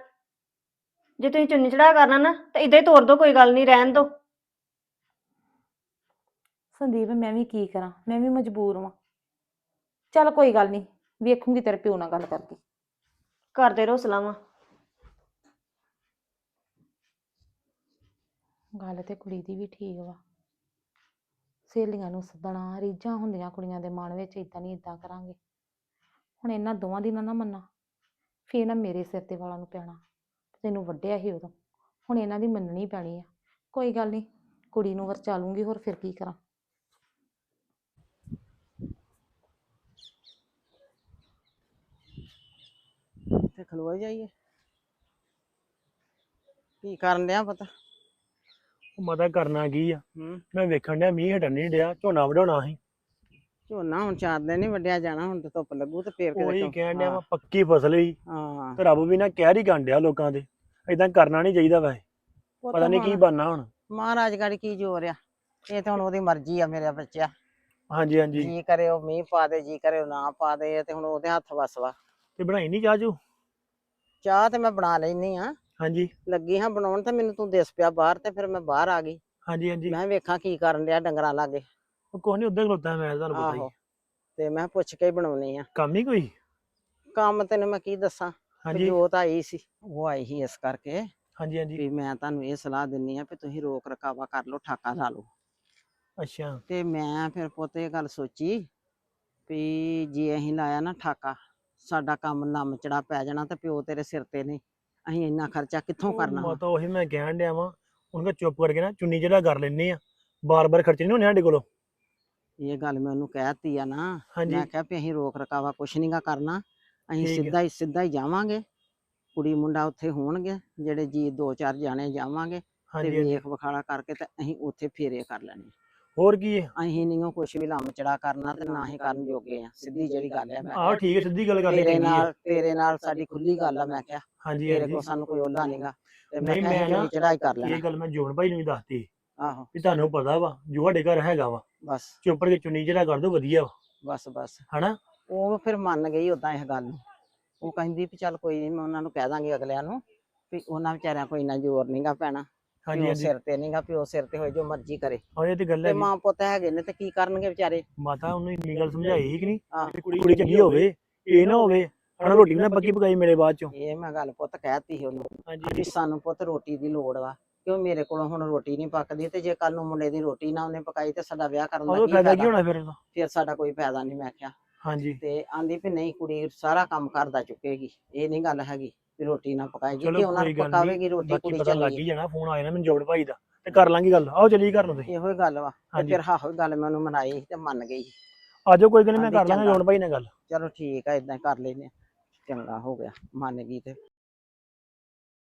ਜੇ ਤੁਸੀਂ ਚੁੰਨੀ ਚੜਾ ਕਰਨਾ ਨਾ ਤਾਂ ਇਦਾਂ ਹੀ ਤੋਰ ਦੋ ਕੋਈ ਗੱਲ ਨਹੀਂ ਰਹਿਣ ਦੋ। ਸੰਦੀਪ ਮੈਂ ਵੀ ਕੀ ਕਰਾਂ? ਮੈਂ ਵੀ ਮਜਬੂਰ ਵਾਂ। ਚੱਲ ਕੋਈ ਗੱਲ ਨਹੀਂ ਵੇਖੂੰਗੀ ਤੇਰੇ ਪਿਓ ਨਾਲ ਗੱਲ ਕਰਕੇ। ਕਰਦੇ ਰਹੋ ਸਲਾਹਾਂ। ਗੱਲ ਤੇ ਕੁੜੀ ਦੀ ਵੀ ਠੀਕ ਵਾ। ਸਹੇਲੀਆਂ ਨੂੰ ਸੱਦਣਾ ਰੀਝਾਂ ਹੁੰਦੀਆਂ ਕੁੜੀਆਂ ਦੇ ਮਨ ਵਿੱਚ ਇਦਾਂ ਨਹੀਂ ਇਦਾਂ ਕਰਾਂਗੇ। ਹੁਣ ਇਹਨਾਂ ਦੋਵਾਂ ਦੀ ਨਾ ਨਾ ਮੰਨਾ ਫੇਰ ਨਾ ਮੇਰੇ ਸਿਰ ਤੇ ਵਾਲਾਂ ਨੂੰ ਪੈਣਾ। ਤੈਨੂੰ ਵੱਡਿਆ ਹੀ ਉਦੋਂ। ਹੁਣ ਇਹਨਾਂ ਦੀ ਮੰਨਣੀ ਪੈਣੀ ਆ। ਕੋਈ ਗੱਲ ਨਹੀਂ ਕੁੜੀ ਨੂੰ ਵਰਚਾ ਲੂੰਗੀ ਹੋਰ ਫਿਰ ਕੀ ਕਰਾਂ ਤੇ ਖਲੋ ਜਾਈਏ। ਕੀ ਕਰਨ ਡਿਆ ਪਤਾ? ਉਹ ਮਤਾ ਕਰਨਾ ਕੀ ਆ? ਹੂੰ। ਮੈਂ ਵੇਖਣ ਡਿਆ ਮੀਂਹ ਹਟਣ ਨਹੀਂ ਡਿਆ ਝੋਨਾ ਵਢਾਉਣਾ ਸੀ। ਝੋਨਾ ਹੁਣ ਚਾਰ ਦਿਨ ਨਹੀਂ ਵੱਢਿਆ ਜਾਣਾ ਹੁਣ ਤੇ ਧੁੱਪ ਲੱਗੂ ਤੇ ਫੇਰ ਕਿਤੇ ਉਹੀ ਕਹਿਣ ਡਿਆ ਹਾਂ, ਪੱਕੀ ਫਸਲ ਹੀ। ਹਾਂ। ਤੇ ਰੱਬ ਵੀ ਨਾ ਕਹਿਰ ਹੀ ਕਰਨ ਡਿਆ ਲੋਕਾਂ ਦੇ। ਏਦਾਂ ਕਰਨਾ ਨਹੀਂ ਚਾਹੀਦਾ ਵੈਸੇ। ਉਹ ਪਤਾ ਨਹੀਂ ਕੀ ਹੁਣ ਬਣਨਾ ਹੁਣ। ਮਹਾਰਾਜ ਗਾੜੀ ਕੀ ਜੋਰ ਆ। ਇਹ ਤਾਂ ਹੁਣ ਉਹਦੀ ਮਰਜ਼ੀ ਆ ਮੇਰੇ ਬੱਚਿਆ। ਹਾਂਜੀ ਹਾਂਜੀ। ਜੀ ਕਰੇ ਉਹ ਮੀਂਹ ਪਾ ਦੇ ਜੀ ਕਰੇ ਉਹ ਨਾ ਪਾ ਦੇ ਇਹ ਤੇ ਹੁਣ ਉਹਦੇ ਹੱਥ ਵਸ ਵਾ। ਤੇ ਬਣਾਈ ਨਹੀਂ ਚਾਹ ਚਾਹ ਤੇ ਮੈਂ ਬਣਾ ਲੈਨੀ ਆ ਹਾਂਜੀ। ਲੱਗੀ ਹਾਂ ਬਣਾਉਣ ਤੇ ਮੈਨੂੰ ਤੂੰ ਦਿਸ ਪਿਆ ਬਾਹਰ ਤੇ ਫਿਰ ਮੈਂ ਬਾਹਰ ਆ ਗਈ। ਹਾਂਜੀ ਹਾਂਜੀ। ਮੈਂ ਵੇਖਾਂ ਕੀ ਕਰਨ ਡਿਆ ਡੰਗਰਾਂ ਲਾਗੇ। ਉਹ ਕੁਛ ਨਹੀਂ ਉੱਧਰ ਖਲੋਤਾ ਮੈਂ ਤੁਹਾਨੂੰ ਪਤਾ ਆਹੋ। ਹੀ ਤੇ ਮੈਂ ਪੁੱਛ ਕੇ ਹੀ ਬਣਾਉਣੀ ਆ। ਕੰਮ ਹੀ ਕੋਈ? ਕੰਮ ਤੈਨੂੰ ਮੈਂ ਕੀ ਦੱਸਾਂ? ਹਾਂਜੀ। ਜੋਤ ਆਈ ਸੀ ਉਹ ਆਈ ਸੀ ਇਸ ਕਰਕੇ ਹਾਂਜੀ ਹਾਂਜੀ। ਵੀ ਮੈਂ ਤੁਹਾਨੂੰ ਇਹ ਸਲਾਹ ਦਿੰਨੀ ਆ ਵੀ ਤੁਸੀਂ ਰੋਕ ਰਕਾਵਾ ਕਰ ਲਓ ਠਾਕਾ ਲਾ ਲਓ। ਅੱਛਾ। ਤੇ ਮੈਂ ਫਿਰ ਪੁੱਤ ਇਹ ਗੱਲ ਸੋਚੀ ਵੀ ਜੇ ਅਸੀਂ ਲਾਇਆ ਨਾ ਠਾਕਾ ਸਾਡਾ ਕੰਮ ਨਮ ਚੜਾ ਪੈ ਜਾਣਾ ਤੇ ਪਿਓ ਤੇਰੇ ਸਿਰ ਤੇ ਨੇ ਅਸੀਂ ਇੰਨਾ ਖਰਚਾ ਕਿੱਥੋਂ ਕਰਨਾ ਵਾ? ਮਾਤਾ ਉਹੀ ਮੈਂ ਕਹਿਣ ਡਿਆ ਵਾਂ ਉਹਨਾਂ ਚੁੱਪ ਕਰਕੇ ਨਾ ਚੁੰਨੀ ਜਿਹੜਾ ਕਰ ਲੈਨੇ ਆ ਬਾਰ-ਬਾਰ ਖਰਚੇ ਨਹੀਂ ਹੋਣੇ ਸਾਡੇ ਕੋਲੋਂ ਇਹ ਗੱਲ ਮੈਂ ਉਹਨੂੰ ਕਹਿਤੀ ਆ ਨਾ ਹਾਂਜੀ ਮੈਂ ਕਿਹਾ ਵੀ ਅਸੀਂ ਰੋਕ ਰਕਾਵਾ ਕੁਛ ਨਹੀਂਗਾ ਕਰਨਾ ਅਸੀਂ ਠੀਕ ਹੈ। ਸਿੱਧਾ ਹੀ ਸਿੱਧਾ ਹੀ ਜਾਵਾਂਗੇ ਕੁੜੀ ਮੁੰਡਾ ਉੱਥੇ ਹੋਣਗੇ ਜਿਹੜੇ ਜੀ ਦੋ ਚਾਰ ਜਾਣੇ ਜਾਵਾਂਗੇ ਤੇ ਹਾਂਜੀ ਹਾਂਜੀ। ਵੇਖ ਵਿਖਾਲਾ ਕਰਕੇ ਤੇ ਅਸੀਂ ਉੱਥੇ ਫੇਰੇ ਕਰ ਲੈਣੇ ਹੋਰ ਕੀ ਹੈ? ਅਸੀਂ ਨਹੀਂ ਕੁਛ ਵੀ ਲੰਮ ਚੜਾ ਕਰਨਾ ਤੇ ਨਾ ਹੀ ਕਰਨ ਜੋਗੇ ਆ। ਸਿੱਧੀ ਜਿਹੜੀ ਗੱਲ ਹੈ ਮੈਂ ਆਹ ਠੀਕ ਹੈ ਸਿੱਧੀ ਗੱਲ ਕਰ ਲਈ ਤੇਰੇ ਨਾਲ ਤੇਰੇ ਨਾਲ ਸਾਡੀ ਖੁੱਲੀ ਗੱਲ ਆ ਮੈਂ ਕਿਹਾ। ਹਾਂਜੀ ਤੇਰੇ ਕੋਲ ਸਾਨੂੰ ਕੋਈ ਉਹਲਾ ਨਹੀਂਗਾ ਤੇ ਮੈਂ ਕਿਹਾ ਚੜਾਈ ਕਰ ਲੈਣਾ। ਇਹ ਗੱਲ ਮੈਂ ਜੋਨ ਭਾਈ ਨੂੰ ਵੀ ਦੱਸਤੀ। ਆਹੋ। ਵੀ ਤੁਹਾਨੂੰ ਪਤਾ ਵਾ ਜੋ ਸਾਡੇ ਘਰ ਹੈਗਾ ਵਾ ਬਸ। ਚੁੱਪ ਕਰਕੇ ਚੁੰਨੀ ਜਿਹੜਾ ਕਰ ਦੋ ਵਧੀਆ ਵਾ। ਬਸ ਬਸ। ਹਨਾ? ਉਹ ਫਿਰ ਮੰਨ ਗਈ ਉਦਾਂ ਇਸ ਗੱਲ ਨੂੰ। ਉਹ ਕਹਿੰਦੀ ਵੀ ਚੱਲ ਕੋਈ ਨਹੀਂ ਮੈਂ ਉਹਨਾਂ ਨੂੰ ਕਹਿ ਦਾਂਗੀ ਅਗਲਿਆਂ ਨੂੰ ਵੀ ਉਹਨਾਂ ਵਿਚਾਰਿਆਂ ਕੋਈ ਇੰਨਾ ਜ਼ੋਰ ਨਹੀਂਗਾ ਪੈਣਾ। ਹਾਂਜੀ ਪਿਓ ਹਾਂਜੀ। ਸਿਰ ਤੇ ਨਹੀਂਗਾ ਪਿਓ ਸਿਰ ਤੇ ਹੋਏ ਜੋ ਮਰਜ਼ੀ ਕਰੇ। ਹਾਂ ਇਹ ਤੇ ਗੱਲ ਤੇ ਹੈ ਮਾਂ ਪੁੱਤ ਹੈਗੇ ਨੇ ਤੇ ਕੀ ਕਰਨਗੇ ਵਿਚਾਰੇ? ਮਾਤਾ ਉਹਨੂੰ ਇੰਨੀ ਗੱਲ ਸਮਝਾਈ ਸੀ ਕਿ ਨਹੀਂ? ਕੁੜੀ ਕੁੜੀ ਚੰਗੀ ਹੋਵੇ ਇਹ ਨਾ ਹੋਵੇ ਹਣਾ ਰੋਟੀ ਵੀ ਨਾ ਪੱਕੀ ਪਕਾਈ ਮੇਰੇ ਬਾਅਦ ਚੋਂ। ਇਹ ਮੈਂ ਗੱਲ ਪੁੱਤ ਕਹਿਤੀ ਸੀ ਉਹਨੂੰ। ਹਾਂਜੀ। ਵੀ ਸਾਨੂੰ ਪੁੱਤ ਰੋਟੀ ਦੀ ਲੋੜ ਵਾ ਕਿਉਂ ਮੇਰੇ ਕੋਲੋਂ ਹੁਣ ਰੋਟੀ ਨਹੀਂ ਪੱਕਦੀ ਤੇ ਜੇ ਕੱਲ ਨੂੰ ਮੁੰਡੇ ਦੀ ਰੋਟੀ ਨਾ ਉਹਨੇ ਪਕਾਈ ਤੇ ਸਾਡਾ ਵਿਆਹ ਕਰਨ ਦਾ ਉਹਦਾ ਕੀ ਫਾਇਦਾ ਕੀ ਫਾਇਦਾ? ਹੋਣਾ ਫਿਰ ਉਹਦਾ? ਫਿਰ ਸਾਡਾ ਕੋਈ ਫਾਇਦਾ ਨਹੀਂ ਮੈਂ ਕਿਹਾ। ਹਾਂਜੀ। ਤੇ ਆਂਦੀ ਵੀ ਨਹੀਂ ਕੁੜੀ ਸਾਰਾ ਕੰਮ ਕਰਦਾ ਚੁੱਕੇਗੀ ਇਹ ਨਹੀਂ ਗੱਲ ਹੈਗੀ। ਵੀ ਰੋਟੀ ਨਾ ਪਕਾਏਗੀ ਚਲੋ ਕਿ ਉਹਨਾਂ ਕੋਈ ਨੂੰ ਗੱਲ ਪਕਾਵੇਗੀ ਨਹੀਂ ਰੋਟੀ ਬਾਕੀ ਕੁੜੀ ਪਤਾ ਲੱਗ ਹੀ ਜਾਣਾ ਫੋਨ ਆ ਜਾਣਾ ਮੈਨੂੰ ਜੋੜ ਭਾਈ ਦਾ ਤੇ ਕਰ ਲਾਂਗੇ ਗੱਲ ਆਓ ਚਲੀਏ ਘਰ ਨੂੰ ਤੁਸੀਂ ਇਹੋ ਹੀ ਗੱਲ ਵਾ ਤੇ ਹਾਂਜੀ। ਫਿਰ ਹਾਹੋ ਗੱਲ ਮੈਂ ਉਹਨੂੰ ਮਨਾਈ ਤੇ ਮੰਨ ਗਈ ਆਜੋ ਕੋਈ ਗੱਲ ਨੀ ਮੈਂ ਕਰ ਲਾਂਗਾ ਚੰਗਾ। ਜੋੜ ਭਾਈ ਨਾਲ ਗੱਲ ਚਲੋ ਠੀਕ ਆ ਇਦਾਂ ਕਰ ਲੈਨੇ ਆ। ਚੰਗਾ ਹੋ ਗਿਆ ਮੰਨ ਗਈ ਤੇ